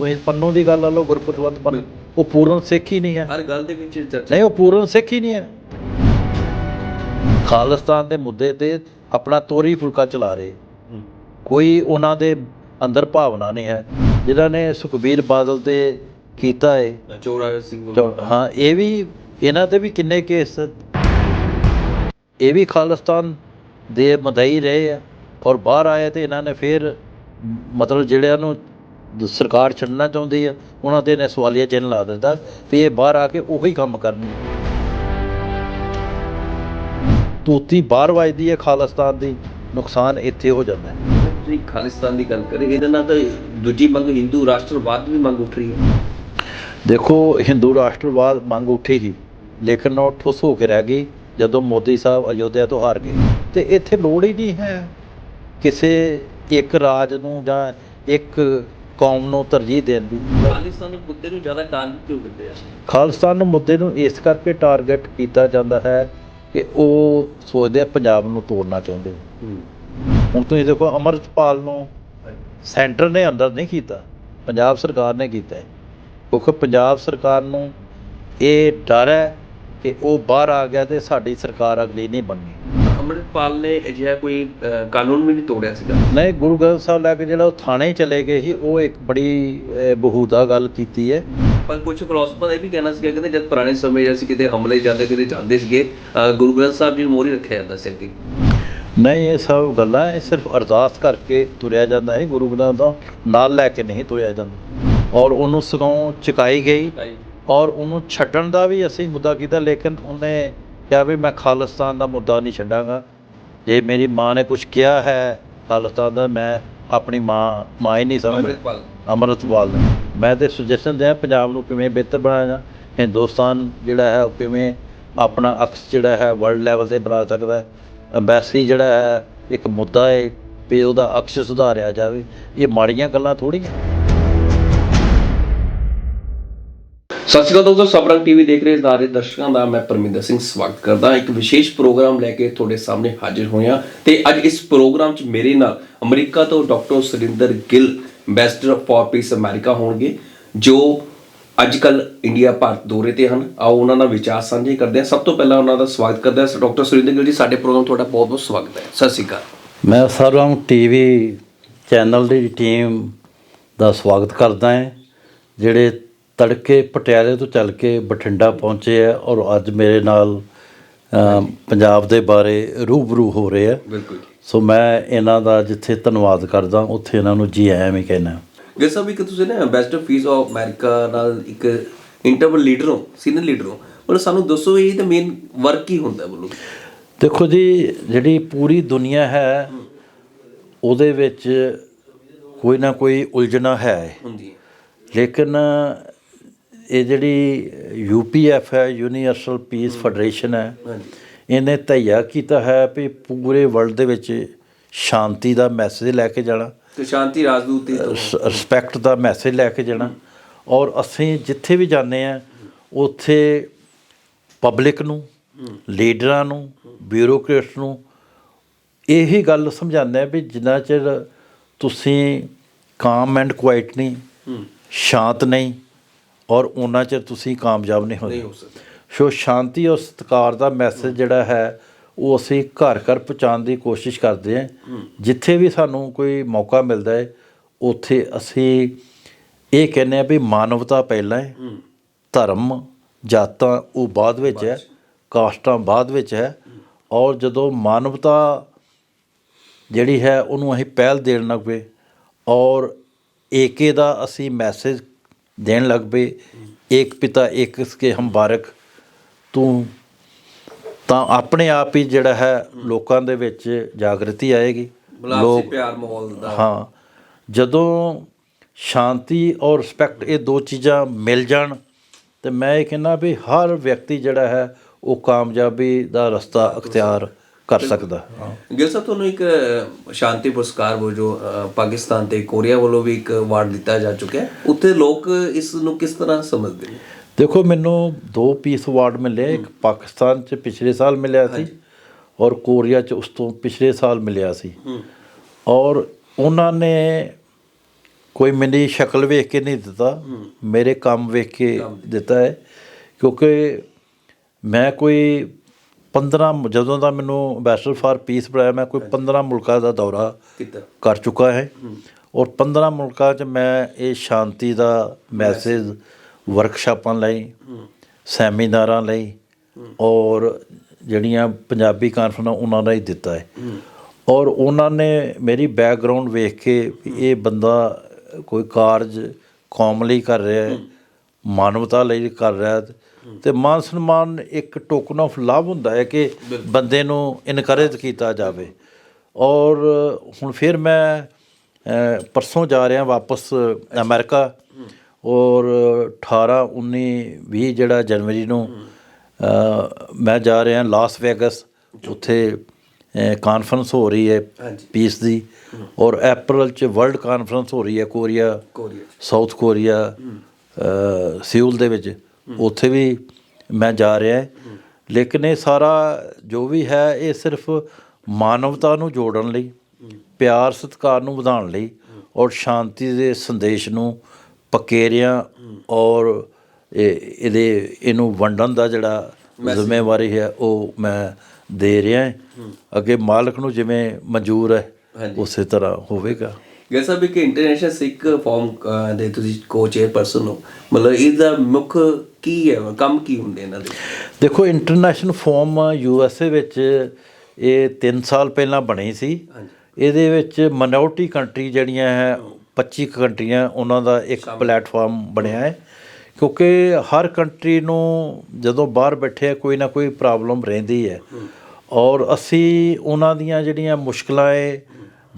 ਤੁਸੀਂ ਪੰਨੂ ਦੀ ਗੱਲ ਲਾ ਲਓ ਗੁਰਪਤਵੰਤ ਪੰਨ। ਉਹ ਪੂਰਨ ਸਿੱਖ ਹੀ ਨਹੀਂ ਹੈ। ਹਰ ਗੱਲ ਦੇ ਵਿੱਚ ਚਰਚਾ। ਨਹੀਂ ਉਹ ਪੂਰਨ ਸਿੱਖ ਹੀ ਨਹੀਂ ਹੈ। ਖਾਲਿਸਤਾਨ ਦੇ ਮੁੱਦੇ ਤੇ ਆਪਣਾ ਤੋਰੀ ਫੁਲਕਾ ਚਲਾ ਰਹੇ। ਕੋਈ ਉਹਨਾਂ ਦੇ ਅੰਦਰ ਭਾਵਨਾ ਨਹੀਂ ਹੈ। ਜਿਨ੍ਹਾਂ ਨੇ ਸੁਖਬੀਰ ਬਾਦਲ ਤੇ ਕੀਤਾ ਹੈ ਚੋਰਾ ਸਿੰਘ ਹਾਂ ਇਹ ਵੀ ਇਹਨਾਂ ਤੇ ਵੀ ਕਿੰਨੇ ਕੇਸ ਇਹ ਵੀ ਖਾਲਿਸਤਾਨ ਦੇ ਮਦਈ ਰਹੇ ਆ। ਔਰ ਬਾਹਰ ਆਏ ਤੇ ਇਹਨਾਂ ਨੇ ਫਿਰ ਮਤਲਬ ਜਿਹੜਿਆਂ ਨੂੰ ਸਰਕਾਰ ਛੱਡਣਾ ਚਾਹੁੰਦੀ ਆ ਉਹਨਾਂ ਤੇ ਨੇ ਸਵਾਲੀਆ ਚਿੰਨ੍ਹ ਲਾ ਦਿੱਤਾ ਵੀ ਇਹ ਬਾਹਰ ਆ ਕੇ ਉਹੀ ਕੰਮ ਕਰਨੀ ਤੂਤੀ ਬਾਹਰ ਵੱਜਦੀ ਹੈ ਖਾਲਿਸਤਾਨ ਦੀ ਨੁਕਸਾਨ ਇੱਥੇ ਹੋ ਜਾਂਦਾ ਹੈ। ਤੁਸੀਂ ਖਾਲਿਸਤਾਨ ਦੀ ਗੱਲ ਕਰੇ ਇਹਦੇ ਨਾਲ ਤਾਂ ਦੂਜੀ ਮੰਗ ਹਿੰਦੂ ਰਾਸ਼ਟਰਵਾਦ ਵੀ ਮੰਗ ਉੱਠ ਰਹੀ ਹੈ। ਦੇਖੋ ਹਿੰਦੂ ਰਾਸ਼ਟਰਵਾਦ ਮੰਗ ਉੱਠੀ ਸੀ ਲੇਕਿਨ ਉਹ ਠੁੱਸ ਹੋ ਕੇ ਰਹਿ ਗਈ ਜਦੋਂ ਮੋਦੀ ਸਾਹਿਬ ਅਯੋਧਿਆ ਤੋਂ ਹਾਰ ਗਏ। ਤੇ ਇੱਥੇ ਲੋੜ ਹੀ ਨਹੀਂ ਹੈ ਕਿਸੇ ਇੱਕ ਰਾਜ ਨੂੰ ਜਾਂ ਇੱਕ ਕੌਮ ਨੂੰ ਤਰਜੀਹ ਦੇਣ ਦੀ। ਖਾਲਿਸਤਾਨ ਦੇ ਮੁੱਦੇ ਨੂੰ ਜ਼ਿਆਦਾ ਟਾਰਗੇਟ ਕਿਉਂ ਕਰਦੇ ਆ? ਖਾਲਿਸਤਾਨ ਨੂੰ ਮੁੱਦੇ ਨੂੰ ਇਸ ਕਰਕੇ ਟਾਰਗੇਟ ਕੀਤਾ ਜਾਂਦਾ ਹੈ ਕਿ ਉਹ ਸੋਚਦੇ ਆ ਪੰਜਾਬ ਨੂੰ ਤੋੜਨਾ ਚਾਹੁੰਦੇ ਹੂੰ। ਹੁਣ ਤੁਸੀਂ ਦੇਖੋ ਅਮਰਪਾਲ ਨੂੰ ਸੈਂਟਰ ਨੇ ਅੰਦਰ ਨਹੀਂ ਕੀਤਾ ਪੰਜਾਬ ਸਰਕਾਰ ਨੇ ਕੀਤਾ ਹੈ। ਕਿਉਂਕਿ ਪੰਜਾਬ ਸਰਕਾਰ ਨੂੰ ਇਹ ਡਰ ਹੈ ਕਿ ਉਹ ਬਾਹਰ ਆ ਗਿਆ ਤੇ ਸਾਡੀ ਸਰਕਾਰ ਅਗਲੀ ਨਹੀਂ ਬਣਨੀ। ਅੰਮ੍ਰਿਤਪਾਲ ਨੇ ਅਜਿਹਾ ਕੋਈ ਕਾਨੂੰਨ ਵੀ ਨਹੀਂ ਤੋੜਿਆ ਸੀਗਾ? ਨਹੀਂ ਗੁਰੂ ਗ੍ਰੰਥ ਸਾਹਿਬ ਲੈ ਕੇ ਜਿਹੜਾ ਉਹ ਥਾਣੇ ਚਲੇ ਗਏ ਸੀ ਉਹ ਇੱਕ ਬੜੀ ਬਹੂਦਾ ਗੱਲ ਕੀਤੀ ਹੈ। ਪਰ ਕੁਝ ਫਿਲਾਸਫਰ ਇਹ ਵੀ ਕਹਿਣਾ ਸੀਗਾ ਕਿ ਜਦ ਪੁਰਾਣੇ ਸਮੇਂ ਅਸੀਂ ਕਿਤੇ ਹਮਲੇ ਜਾਂਦੇ ਕਿਤੇ ਜਾਂਦੇ ਸੀਗੇ ਗੁਰੂ ਗ੍ਰੰਥ ਸਾਹਿਬ ਜੀ ਨੂੰ ਮੋਹਰੀ ਰੱਖਿਆ ਜਾਂਦਾ ਸੀ ਅੱਗੇ। ਨਹੀਂ ਇਹ ਸਭ ਗੱਲਾਂ ਇਹ ਸਿਰਫ ਅਰਦਾਸ ਕਰਕੇ ਤੁਰਿਆ ਜਾਂਦਾ ਹੈ ਗੁਰੂ ਗ੍ਰੰਥ ਦਾ ਨਾਲ ਲੈ ਕੇ ਨਹੀਂ ਤੁਰਿਆ ਜਾਂਦਾ। ਔਰ ਉਹਨੂੰ ਸਗੋਂ ਚੁਕਾਈ ਗਈ। ਔਰ ਉਹਨੂੰ ਛੱਡਣ ਦਾ ਵੀ ਅਸੀਂ ਮੁੱਦਾ ਕੀਤਾ ਲੇਕਿਨ ਉਹਨੇ ਕਿਹਾ ਵੀ ਮੈਂ ਖਾਲਿਸਤਾਨ ਦਾ ਮੁੱਦਾ ਨਹੀਂ ਛੱਡਾਂਗਾ। ਜੇ ਮੇਰੀ ਮਾਂ ਨੇ ਕੁਝ ਕਿਹਾ ਹੈ ਖਾਲਿਸਤਾਨ ਦਾ ਮੈਂ ਆਪਣੀ ਮਾਂ ਮਾਂ ਹੀ ਨਹੀਂ ਸਮਝਦਾ। ਅੰਮ੍ਰਿਤਪਾਲ। ਨੇ ਮੈਂ ਤੇ ਸੁਜੈਸ਼ਨ ਦਿਆਂ ਪੰਜਾਬ ਨੂੰ ਕਿਵੇਂ ਬਿਹਤਰ ਬਣਾਇਆ ਹਿੰਦੁਸਤਾਨ ਜਿਹੜਾ ਹੈ ਉਹ ਕਿਵੇਂ ਆਪਣਾ ਅਕਸ ਜਿਹੜਾ ਹੈ ਵਰਲਡ ਲੈਵਲ ਤੇ ਬਣਾ ਸਕਦਾ ਹੈ। ਅੰਬੈਸੀ ਜਿਹੜਾ ਹੈ ਇੱਕ ਮੁੱਦਾ ਹੈ ਵੀ ਉਹਦਾ ਅਕਸ ਸੁਧਾਰਿਆ ਜਾਵੇ। ਇਹ ਮਾੜੀਆਂ ਗੱਲਾਂ ਥੋੜੀਆਂ ਸਤਿ ਸ਼੍ਰੀ ਅਕਾਲ ਦੋਸਤੋ ਸਬਰੰਗ ਟੀਵੀ ਦੇਖ ਰਹੇ ਸਾਰੇ ਦਰਸ਼ਕਾਂ ਦਾ ਮੈਂ ਪਰਮਿੰਦਰ ਸਿੰਘ ਸਵਾਗਤ ਕਰਦਾ ਇੱਕ ਵਿਸ਼ੇਸ਼ ਪ੍ਰੋਗਰਾਮ ਲੈ ਕੇ ਤੁਹਾਡੇ ਸਾਹਮਣੇ ਹਾਜ਼ਰ ਹੋਇਆ ਤੇ ਅੱਜ ਇਸ ਪ੍ਰੋਗਰਾਮ 'ਚ ਮੇਰੇ ਨਾਲ ਅਮਰੀਕਾ ਤੋਂ ਡਾਕਟਰ ਸੁਰਿੰਦਰ ਗਿੱਲ ਬੈਸਟਰ ਫਾਰ ਪੀਸ ਅਮਰੀਕਾ ਹੋਣਗੇ, ਜੋ ਅੱਜ ਕੱਲ ਇੰਡੀਆ ਭਾਰਤ ਦੌਰੇ ਤੇ ਹਨ। ਆਓ ਉਹਨਾਂ ਨਾਲ ਵਿਚਾਰ ਸਾਂਝੇ ਕਰਦੇ ਹਾਂ। ਸਭ ਤੋਂ ਪਹਿਲਾਂ ਉਹਨਾਂ ਦਾ ਸਵਾਗਤ ਕਰਦਾ ਹਾਂ। ਡਾਕਟਰ ਸੁਰਿੰਦਰ ਗਿੱਲ ਜੀ, ਸਾਡੇ ਪ੍ਰੋਗਰਾਮ ਤੁਹਾਡਾ ਬਹੁਤ ਬਹੁਤ ਸਵਾਗਤ ਹੈ। ਸਤਿ ਸ਼੍ਰੀ ਅਕਾਲ। ਮੈਂ ਸਰਵਮ ਟੀਵੀ ਚੈਨਲ ਦੀ ਟੀਮ ਦਾ ਸਵਾਗਤ ਕਰਦਾ ਹਾਂ, ਜਿਹੜੇ ਤੜਕੇ ਪਟਿਆਲੇ ਤੋਂ ਚੱਲ ਕੇ ਬਠਿੰਡਾ ਪਹੁੰਚੇ ਆ ਔਰ ਅੱਜ ਮੇਰੇ ਨਾਲ ਪੰਜਾਬ ਦੇ ਬਾਰੇ ਰੂਬਰੂ ਹੋ ਰਹੇ ਆ। ਬਿਲਕੁਲ ਸੋ ਮੈਂ ਇਹਨਾਂ ਦਾ ਜਿੱਥੇ ਧੰਨਵਾਦ ਕਰਦਾ ਉੱਥੇ ਇਹਨਾਂ ਨੂੰ ਜੀ ਆਇਆਂ ਵੀ ਕਹਿਣਾ ਗਿੱਲ ਸਾਹਿਬ ਇੱਕ ਤੁਸੀਂ ਨਾ ਐਮਬੈਸਡਰ ਫੀਸ ਆਫ ਅਮਰੀਕਾ ਨਾਲ ਇੱਕ ਇੰਟਰਵਲ ਲੀਡਰ ਹੋ ਸੀਨੀਅਰ ਲੀਡਰ ਹੋ। ਮਤਲਬ ਸਾਨੂੰ ਦੱਸੋ ਇਹ ਤਾਂ ਮੇਨ ਵਰਕ ਕੀ ਹੁੰਦਾ ਬੋਲੋ। ਦੇਖੋ ਜੀ ਜਿਹੜੀ ਪੂਰੀ ਦੁਨੀਆ ਹੈ ਉਹਦੇ ਵਿੱਚ ਕੋਈ ਨਾ ਕੋਈ ਉਲਝਣਾ ਹੈ। ਹੁੰਦੀ ਹੈ ਲੇਕਿਨ ਇਹ ਜਿਹੜੀ ਯੂਪੀਐਫ ਹੈ ਯੂਨੀਵਰਸਲ ਪੀਸ ਫੈਡਰੇਸ਼ਨ ਹੈ ਇਹਨੇ ਤਈਆ ਕੀਤਾ ਹੈ ਵੀ ਪੂਰੇ ਵਰਲਡ ਦੇ ਵਿੱਚ ਸ਼ਾਂਤੀ ਦਾ ਮੈਸੇਜ ਲੈ ਕੇ ਜਾਣਾ। ਤੇ ਸ਼ਾਂਤੀ ਰਾਜਦੂਤ ਰਿਸਪੈਕਟ ਦਾ ਮੈਸੇਜ ਲੈ ਕੇ ਜਾਣਾ। ਔਰ ਅਸੀਂ ਜਿੱਥੇ ਵੀ ਜਾਂਦੇ ਆ ਉੱਥੇ ਪਬਲਿਕ ਨੂੰ ਲੀਡਰਾਂ ਨੂੰ ਬਿਊਰੋਕਰੇਟਸ ਨੂੰ ਇਹੀ ਗੱਲ ਸਮਝਾਉਂਦੇ ਆ ਵੀ ਜਿੰਨਾ ਚਿਰ ਤੁਸੀਂ ਕਾਮ ਐਂਡ ਕੁਆਇਟ ਨਹੀਂ ਸ਼ਾਂਤ ਨਹੀਂ ਔਰ ਉਹਨਾਂ ਚਿਰ ਤੁਸੀਂ ਕਾਮਯਾਬ ਨਹੀਂ ਹੋਣੇ ਹੋ ਸਕਦਾ। ਸੋ ਸ਼ਾਂਤੀ ਔਰ ਸਤਿਕਾਰ ਦਾ ਮੈਸੇਜ ਜਿਹੜਾ ਹੈ ਉਹ ਅਸੀਂ ਘਰ ਘਰ ਪਹੁੰਚਾਉਣ ਦੀ ਕੋਸ਼ਿਸ਼ ਕਰਦੇ ਹਾਂ। ਜਿੱਥੇ ਵੀ ਸਾਨੂੰ ਕੋਈ ਮੌਕਾ ਮਿਲਦਾ ਹੈ ਉੱਥੇ ਅਸੀਂ ਇਹ ਕਹਿੰਦੇ ਆ ਵੀ ਮਾਨਵਤਾ ਪਹਿਲਾਂ ਹੈ। ਹੂੰ। ਧਰਮ ਜਾਤਾਂ ਉਹ ਬਾਅਦ ਵਿੱਚ ਹੈ। ਕਾਸਟਾਂ ਬਾਅਦ ਵਿੱਚ ਹੈ। ਔਰ ਜਦੋਂ ਮਾਨਵਤਾ ਜਿਹੜੀ ਹੈ ਉਹਨੂੰ ਅਸੀਂ ਪਹਿਲ ਦੇਣ ਲੱਗ ਪਏ। ਔਰ ਏਕੇ ਦਾ ਅਸੀਂ ਮੈਸੇਜ ਦੇਣ ਲੱਗ ਪਏ ਏਕ ਪਿਤਾ ਏਕ ਇਸਕੇ ਹਮ ਬਾਰਕ। ਤੂੰ ਤਾਂ ਆਪਣੇ ਆਪ ਹੀ ਜਿਹੜਾ ਹੈ ਲੋਕਾਂ ਦੇ ਵਿੱਚ ਜਾਗਰਤੀ ਆਏਗੀ। ਬਲਾਸੀ ਪਿਆਰ ਮਾਹੌਲ ਦਾ। ਹਾਂ ਜਦੋਂ ਸ਼ਾਂਤੀ ਔਰ ਰਿਸਪੈਕਟ ਇਹ ਦੋ ਚੀਜ਼ਾਂ ਮਿਲ ਜਾਣ ਤੇ ਮੈਂ ਇਹ ਕਹਿੰਦਾ ਵੀ ਹਰ ਵਿਅਕਤੀ ਜਿਹੜਾ ਹੈ ਉਹ ਕਾਮਯਾਬੀ ਦਾ ਰਸਤਾ ਅਖਤਿਆਰ ਕਰ ਸਕਦਾ। ਗਿੱਲ ਸਾਹਿਬ ਤੁਹਾਨੂੰ ਇੱਕ ਸ਼ਾਂਤੀ ਪੁਰਸਕਾਰ ਵਜੋਂ ਅ, ਪਾਕਿਸਤਾਨ ਤੇ ਕੋਰੀਆ ਵੱਲੋਂ ਵੀ ਇੱਕ ਅਵਾਰਡ ਦਿੱਤਾ ਜਾ ਚੁੱਕਿਆ ਹੈ। ਉੱਥੇ ਲੋਕ ਇਸ ਨੂੰ ਕਿਸ ਤਰ੍ਹਾਂ ਸਮਝਦੇ ਨੇ? ਦੇਖੋ ਮੈਨੂੰ ਦੋ ਪੀਸ ਅਵਾਰਡ ਮਿਲੇ। ਇੱਕ ਪਾਕਿਸਤਾਨ 'ਚ ਪਿਛਲੇ ਸਾਲ ਮਿਲਿਆ ਸੀ ਔਰ ਕੋਰੀਆ 'ਚ ਉਸ ਤੋਂ ਪਿਛਲੇ ਸਾਲ ਮਿਲਿਆ ਸੀ। ਔਰ ਉਹਨਾਂ ਨੇ ਕੋਈ ਮੇਰੀ ਸ਼ਕਲ ਵੇਖ ਕੇ ਨਹੀਂ ਦਿੱਤਾ। ਮੇਰੇ ਕੰਮ ਵੇਖ ਕੇ ਦਿੱਤਾ ਹੈ। ਕਿਉਂਕਿ ਮੈਂ ਕੋਈ 15 ਜਦੋਂ ਦਾ ਮੈਨੂੰ ਬੈਸਟਰ ਫਾਰ ਪੀਸ ਬਣਾਇਆ ਮੈਂ ਕੋਈ 15 ਮੁਲਕਾਂ ਦਾ ਦੌਰਾ ਕਰ ਚੁੱਕਾ ਹੈ। ਔਰ 15 ਮੁਲਕਾਂ 'ਚ ਮੈਂ ਇਹ ਸ਼ਾਂਤੀ ਦਾ ਮੈਸੇਜ ਵਰਕਸ਼ਾਪਾਂ ਲਈ ਸੈਮੀਨਾਰਾਂ ਲਈ ਔਰ ਜਿਹੜੀਆਂ ਪੰਜਾਬੀ ਕਾਨਫਰੰਸਾਂ ਉਹਨਾਂ ਦਾ ਹੀ ਦਿੱਤਾ ਹੈ। ਔਰ ਉਹਨਾਂ ਨੇ ਮੇਰੀ ਬੈਕਗ੍ਰਾਉਂਡ ਵੇਖ ਕੇ ਇਹ ਬੰਦਾ ਕੋਈ ਕਾਰਜ ਕੌਮ ਲਈ ਕਰ ਰਿਹਾ ਹੈ। ਮਾਨਵਤਾ ਲਈ ਕਰ ਰਿਹਾ ਹੈ। ਤੇ ਮਾਨ ਸਨਮਾਨ ਇੱਕ ਟੋਕਨ ਆਫ ਲਵ ਹੁੰਦਾ ਹੈ ਕਿ ਬੰਦੇ ਨੂੰ ਇਨਕਰੇਜ ਕੀਤਾ ਜਾਵੇ। ਔਰ ਹੁਣ ਫਿਰ ਮੈਂ ਪਰਸੋਂ ਜਾ ਰਿਹਾ ਵਾਪਸ ਅਮਰੀਕਾ। ਔਰ 18 19 20 ਜਿਹੜਾ ਜਨਵਰੀ ਨੂੰ ਮੈਂ ਜਾ ਰਿਹਾ ਲਾਸ ਵੇਗਸ। ਉੱਥੇ ਕਾਨਫਰੰਸ ਹੋ ਰਹੀ ਹੈ। ਪੀਸ ਦੀ। ਔਰ ਅਪ੍ਰੈਲ ਚ ਵਰਲਡ ਕਾਨਫਰੰਸ ਹੋ ਰਹੀ ਹੈ ਕੋਰੀਆ ਸਾਊਥ ਕੋਰੀਆ ਸਿਊਲ ਦੇ ਵਿੱਚ। ਉੱਥੇ ਵੀ ਮੈਂ ਜਾ ਰਿਹਾ ਹੈ। ਲੇਕਿਨ ਇਹ ਸਾਰਾ ਜੋ ਵੀ ਹੈ ਇਹ ਸਿਰਫ ਮਾਨਵਤਾ ਨੂੰ ਜੋੜਨ ਲਈ ਪਿਆਰ ਸਤਿਕਾਰ ਨੂੰ ਵਧਾਉਣ ਲਈ ਔਰ ਸ਼ਾਂਤੀ ਦੇ ਸੰਦੇਸ਼ ਨੂੰ ਪਕੇਰਿਆਂ ਔਰ ਇਹ ਇਹਦੇ ਇਹਨੂੰ ਵੰਡਣ ਦਾ ਜਿਹੜਾ ਜ਼ਿੰਮੇਵਾਰੀ ਹੈ ਉਹ ਮੈਂ ਦੇ ਰਿਹਾ ਹਾਂ। ਅੱਗੇ ਮਾਲਕ ਨੂੰ ਜਿਵੇਂ ਮਨਜ਼ੂਰ ਹੈ। ਉਸੇ ਤਰ੍ਹਾਂ ਹੋਵੇਗਾ। ਗੈਰ ਸਾਹਿਬ ਇੱਕ ਇੰਟਰਨੈਸ਼ਨਲ ਸਿੱਖ ਫਾਰਮ ਦੇ ਤੁਸੀਂ ਕੋ ਚੇਅਰਪਰਸਨ ਹੋ। ਮਤਲਬ ਇਹਦਾ ਮੁੱਖ ਕੀ ਹੈ? ਕੰਮ ਕੀ ਹੁੰਦੇ ਇਹਨਾਂ ਦੇ? ਦੇਖੋ international forum U S A ਵਿੱਚ ਇਹ 3 ਸਾਲ ਪਹਿਲਾਂ ਬਣੀ ਸੀ। ਇਹਦੇ ਵਿੱਚ ਮਿਨੋਰਟੀ ਕੰਟਰੀ ਜਿਹੜੀਆਂ ਹੈ 25 ਕੰਟਰੀਆਂ ਉਹਨਾਂ ਦਾ ਇੱਕ ਪਲੇਟਫਾਰਮ ਬਣਿਆ ਹੈ। ਕਿਉਂਕਿ ਹਰ ਕੰਟਰੀ ਨੂੰ ਜਦੋਂ ਬਾਹਰ ਬੈਠੇ ਕੋਈ ਨਾ ਕੋਈ ਪ੍ਰੋਬਲਮ ਰਹਿੰਦੀ ਹੈ। ਔਰ ਅਸੀਂ ਉਹਨਾਂ ਦੀਆਂ ਜਿਹੜੀਆਂ ਮੁਸ਼ਕਲਾਂ ਹੈ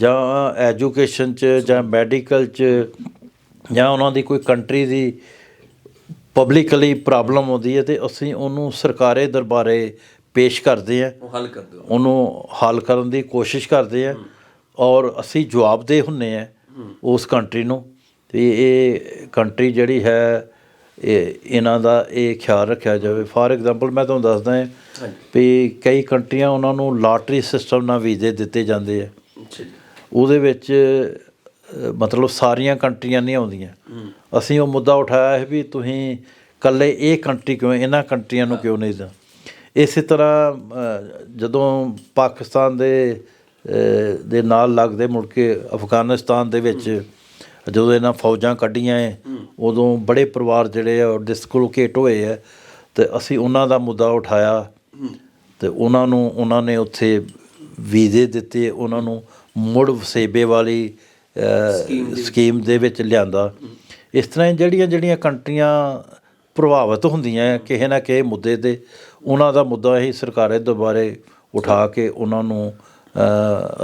ਜਾਂ ਐਜੂਕੇਸ਼ਨ 'ਚ ਜਾਂ ਮੈਡੀਕਲ 'ਚ ਜਾਂ ਉਹਨਾਂ ਦੀ ਕੋਈ ਕੰਟਰੀ ਦੀ ਪਬਲਿਕਲੀ ਪ੍ਰੋਬਲਮ ਆਉਂਦੀ ਹੈ ਤੇ ਅਸੀਂ ਉਹਨੂੰ ਸਰਕਾਰੇ ਦਰਬਾਰੇ ਪੇਸ਼ ਕਰਦੇ ਹਾਂ। ਉਹ ਹੱਲ ਕਰ ਦਿਓ ਉਹਨੂੰ ਹੱਲ ਕਰਨ ਦੀ ਕੋਸ਼ਿਸ਼ ਕਰਦੇ ਆ ਔਰ ਅਸੀਂ ਜਵਾਬਦੇਹ ਹੁੰਨੇ ਆ ਉਸ ਕੰਟਰੀ ਨੂੰ। ਤੇ ਇਹ ਕੰਟਰੀ ਜਿਹੜੀ ਹੈ ਇਹ ਇਹਨਾਂ ਦਾ ਇਹ ਖਿਆਲ ਰੱਖਿਆ ਜਾਵੇ। ਫਾਰ ਐਗਜ਼ਾਮਪਲ ਮੈਂ ਤੁਹਾਨੂੰ ਦੱਸਦਾ ਹਾਂ ਵੀ ਕਈ ਕੰਟਰੀਆਂ ਉਹਨਾਂ ਨੂੰ ਲਾਟਰੀ ਸਿਸਟਮ ਨਾਲ ਵੀਜ਼ੇ ਦਿੱਤੇ ਜਾਂਦੇ ਆ। ਉਹਦੇ ਵਿੱਚ ਮਤਲਬ ਸਾਰੀਆਂ ਕੰਟਰੀਆਂ ਨਹੀਂ ਆਉਂਦੀਆਂ। ਅਸੀਂ ਉਹ ਮੁੱਦਾ ਉਠਾਇਆ ਹੈ ਵੀ ਤੁਸੀਂ ਕੱਲੇ ਇਹ ਕੰਟਰੀ ਕਿਉਂ ਇਹਨਾਂ ਕੰਟਰੀਆਂ ਨੂੰ ਕਿਉਂ ਨਹੀਂ ਦਾ ਇਸੇ ਤਰ੍ਹਾਂ ਜਦੋਂ ਪਾਕਿਸਤਾਨ ਦੇ ਦੇ ਨਾਲ ਲੱਗਦੇ ਮੁੜ ਕੇ ਅਫਗਾਨਿਸਤਾਨ ਦੇ ਵਿੱਚ ਜਦੋਂ ਇਹਨਾਂ ਫੌਜਾਂ ਕੱਢੀਆਂ ਹੈ। ਉਦੋਂ ਬੜੇ ਪਰਿਵਾਰ ਜਿਹੜੇ ਆ ਡਿਸਕਲੋਕੇਟ ਹੋਏ ਆ। ਤੇ ਅਸੀਂ ਉਹਨਾਂ ਦਾ ਮੁੱਦਾ ਉਠਾਇਆ। ਤੇ ਉਹਨਾਂ ਨੂੰ ਉਹਨਾਂ ਨੇ ਉੱਥੇ ਵੀਜ਼ੇ ਦਿੱਤੇ ਉਹਨਾਂ ਨੂੰ ਮੁੜ ਵਸੇਬੇ ਵਾਲੀ ਸਕੀਮ ਦੇ ਵਿੱਚ। ਲਿਆਂਦਾ। ਇਸ ਤਰ੍ਹਾਂ ਜਿਹੜੀਆਂ ਜਿਹੜੀਆਂ ਕੰਟਰੀਆਂ ਪ੍ਰਭਾਵਿਤ ਹੁੰਦੀਆਂ ਹੈ ਕਿਸੇ ਨਾ ਕਿਸੇ ਮੁੱਦੇ ਤੇ ਉਹਨਾਂ ਦਾ ਮੁੱਦਾ ਹੀ ਸਰਕਾਰੇ ਦੁਬਾਰੇ ਉਠਾ ਕੇ ਉਹਨਾਂ ਨੂੰ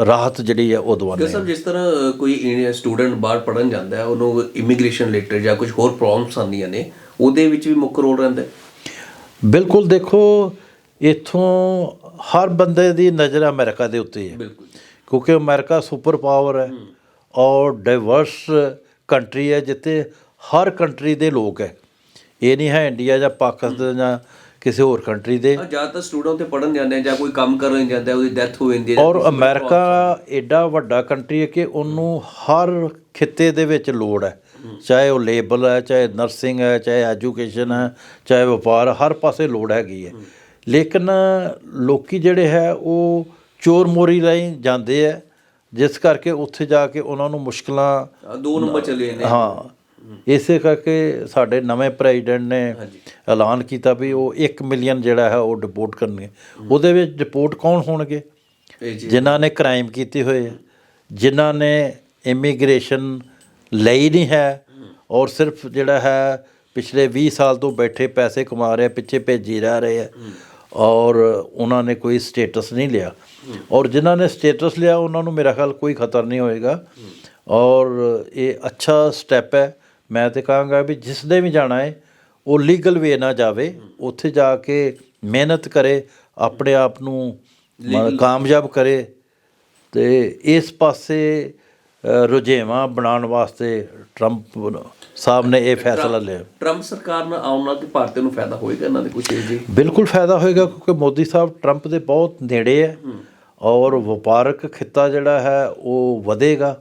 ਰਾਹਤ ਜਿਹੜੀ ਹੈ ਉਹ ਦਵਾਉਂਦੇ ਸਾਹਿਬ ਜਿਸ ਤਰ੍ਹਾਂ ਕੋਈ ਸਟੂਡੈਂਟ ਬਾਹਰ ਪੜਨ ਜਾਂਦਾ ਹੈ ਉਹਨੂੰ ਇਮੀਗ੍ਰੇਸ਼ਨ ਰਿਲੇਟਡ ਜਾਂ ਕੁਝ ਹੋਰ ਪ੍ਰੋਬਲਮਸ ਆਉਂਦੀਆਂ ਨੇ ਉਹਦੇ ਵਿੱਚ ਵੀ ਮੁੱਖ ਰੋਲ ਰਹਿੰਦਾ ਬਿਲਕੁਲ ਦੇਖੋ ਇਥੋਂ ਹਰ ਬੰਦੇ ਦੀ ਨਜ਼ਰ ਅਮਰੀਕਾ ਦੇ ਉੱਤੇ ਹੈ। ਬਿਲਕੁਲ ਕਿਉਂਕਿ ਅਮਰੀਕਾ ਸੁਪਰ ਪਾਵਰ ਹੈ ਔਰ ਡਾਈਵਰਸ ਕੰਟਰੀ ਹੈ ਜਿੱਥੇ ਹਰ ਕੰਟਰੀ ਦੇ ਲੋਕ ਹੈ। ਇਹ ਨਹੀਂ ਹੈ ਇੰਡੀਆ ਜਾਂ ਪਾਕਿਸਤਾਨ ਜਾਂ ਕਿਸੇ ਹੋਰ ਕੰਟਰੀ ਦੇ। ਜ਼ਿਆਦਾਤਰ ਸਟੂਡੈਂਟ ਉੱਥੇ ਪੜਨ ਜਾਂਦੇ ਆ ਜਾਂ ਕੋਈ ਕੰਮ ਕਰਨ ਜਾਂਦਾ ਉਹਦੀ ਡੈਥ ਹੋ ਜਾਂਦੀ ਹੈ ਔਰ ਅਮਰੀਕਾ ਐਡਾ ਵੱਡਾ ਕੰਟਰੀ ਹੈ ਕਿ ਉਹਨੂੰ ਹਰ ਖਿੱਤੇ ਦੇ ਵਿੱਚ ਲੋੜ ਹੈ। ਚਾਹੇ ਉਹ ਲੇਬਲ ਹੈ ਚਾਹੇ ਨਰਸਿੰਗ ਹੈ ਚਾਹੇ ਐਜੂਕੇਸ਼ਨ ਹੈ ਚਾਹੇ ਵਪਾਰ ਹਰ ਪਾਸੇ ਲੋੜ ਹੈਗੀ ਹੈ। ਲੇਕਿਨ ਲੋਕੀ ਜਿਹੜੇ ਹੈ ਉਹ ਚੋਰ ਮੋਰੀ ਰਾਹੀਂ ਜਾਂਦੇ ਹੈ ਜਿਸ ਕਰਕੇ ਉੱਥੇ ਜਾ ਕੇ ਉਹਨਾਂ ਨੂੰ ਮੁਸ਼ਕਲਾਂ ਹਾਂ, ਦੋ ਨੰਬਰ ਚਲੇ ਨੇ। ਹਾਂ ਇਸੇ ਕਰਕੇ ਸਾਡੇ ਨਵੇਂ ਪ੍ਰੈਜ਼ੀਡੈਂਟ ਨੇ ਐਲਾਨ ਕੀਤਾ ਵੀ ਉਹ 1 ਮਿਲੀਅਨ ਜਿਹੜਾ ਹੈ ਉਹ ਡਿਪੋਰਟ ਕਰਨਗੇ। ਉਹਦੇ ਵਿੱਚ ਡਿਪੋਰਟ ਕੌਣ ਹੋਣਗੇ? ਜਿਨ੍ਹਾਂ ਨੇ ਕ੍ਰਾਈਮ ਕੀਤੇ ਹੋਏ ਆ ਜਿਨ੍ਹਾਂ ਨੇ ਇਮੀਗ੍ਰੇਸ਼ਨ ਲਈ ਨਹੀਂ ਹੈ ਔਰ ਸਿਰਫ ਜਿਹੜਾ ਹੈ ਪਿਛਲੇ 20 ਸਾਲ ਤੋਂ ਬੈਠੇ ਪੈਸੇ ਕਮਾ ਰਹੇ ਆ, ਪਿੱਛੇ ਭੇਜੀ ਰਹਿ ਰਹੇ ਆ ਔਰ ਉਹਨਾਂ ਨੇ ਕੋਈ ਸਟੇਟਸ ਨਹੀਂ ਲਿਆ। ਔਰ ਜਿਨ੍ਹਾਂ ਨੇ ਸਟੇਟਸ ਲਿਆ ਉਹਨਾਂ ਨੂੰ ਮੇਰਾ ਖਿਆਲ ਕੋਈ ਖਤਰ ਨਹੀਂ ਹੋਏਗਾ। ਔਰ ਇਹ ਅੱਛਾ ਸਟੈਪ ਹੈ। ਮੈਂ ਤੇ ਕਹਾਂਗਾ ਵੀ ਜਿਸ ਨੇ ਵੀ ਜਾਣਾ ਹੈ ਉਹ ਲੀਗਲ ਵੇ ਨਾ ਜਾਵੇ। ਉੱਥੇ ਜਾ ਕੇ ਮਿਹਨਤ ਕਰੇ ਆਪਣੇ ਆਪ ਨੂੰ ਕਾਮਯਾਬ ਕਰੇ ਤੇ ਇਸ ਪਾਸੇ ਰੁਝੇਵਾਂ ਬਣਾਉਣ ਵਾਸਤੇ ਟਰੰਪ ਸਾਹਿਬ ਨੇ ਇਹ ਫੈਸਲਾ ਲਿਆ। ਟਰੰਪ ਸਰਕਾਰ ਨਾਲ ਆਉਣ ਨਾਲ ਤੇ ਭਾਰਤ ਨੂੰ ਫਾਇਦਾ ਹੋਏਗਾ ਇਹਨਾਂ ਦੇ ਕੁਝ ਜੀ? ਬਿਲਕੁਲ ਫਾਇਦਾ ਹੋਏਗਾ ਕਿਉਂਕਿ ਮੋਦੀ ਸਾਹਿਬ ਟਰੰਪ ਦੇ ਬਹੁਤ ਨੇੜੇ ਹੈ ਔਰ ਵਪਾਰਕ ਖਿੱਤਾ ਜਿਹੜਾ ਹੈ ਉਹ ਵਧੇਗਾ।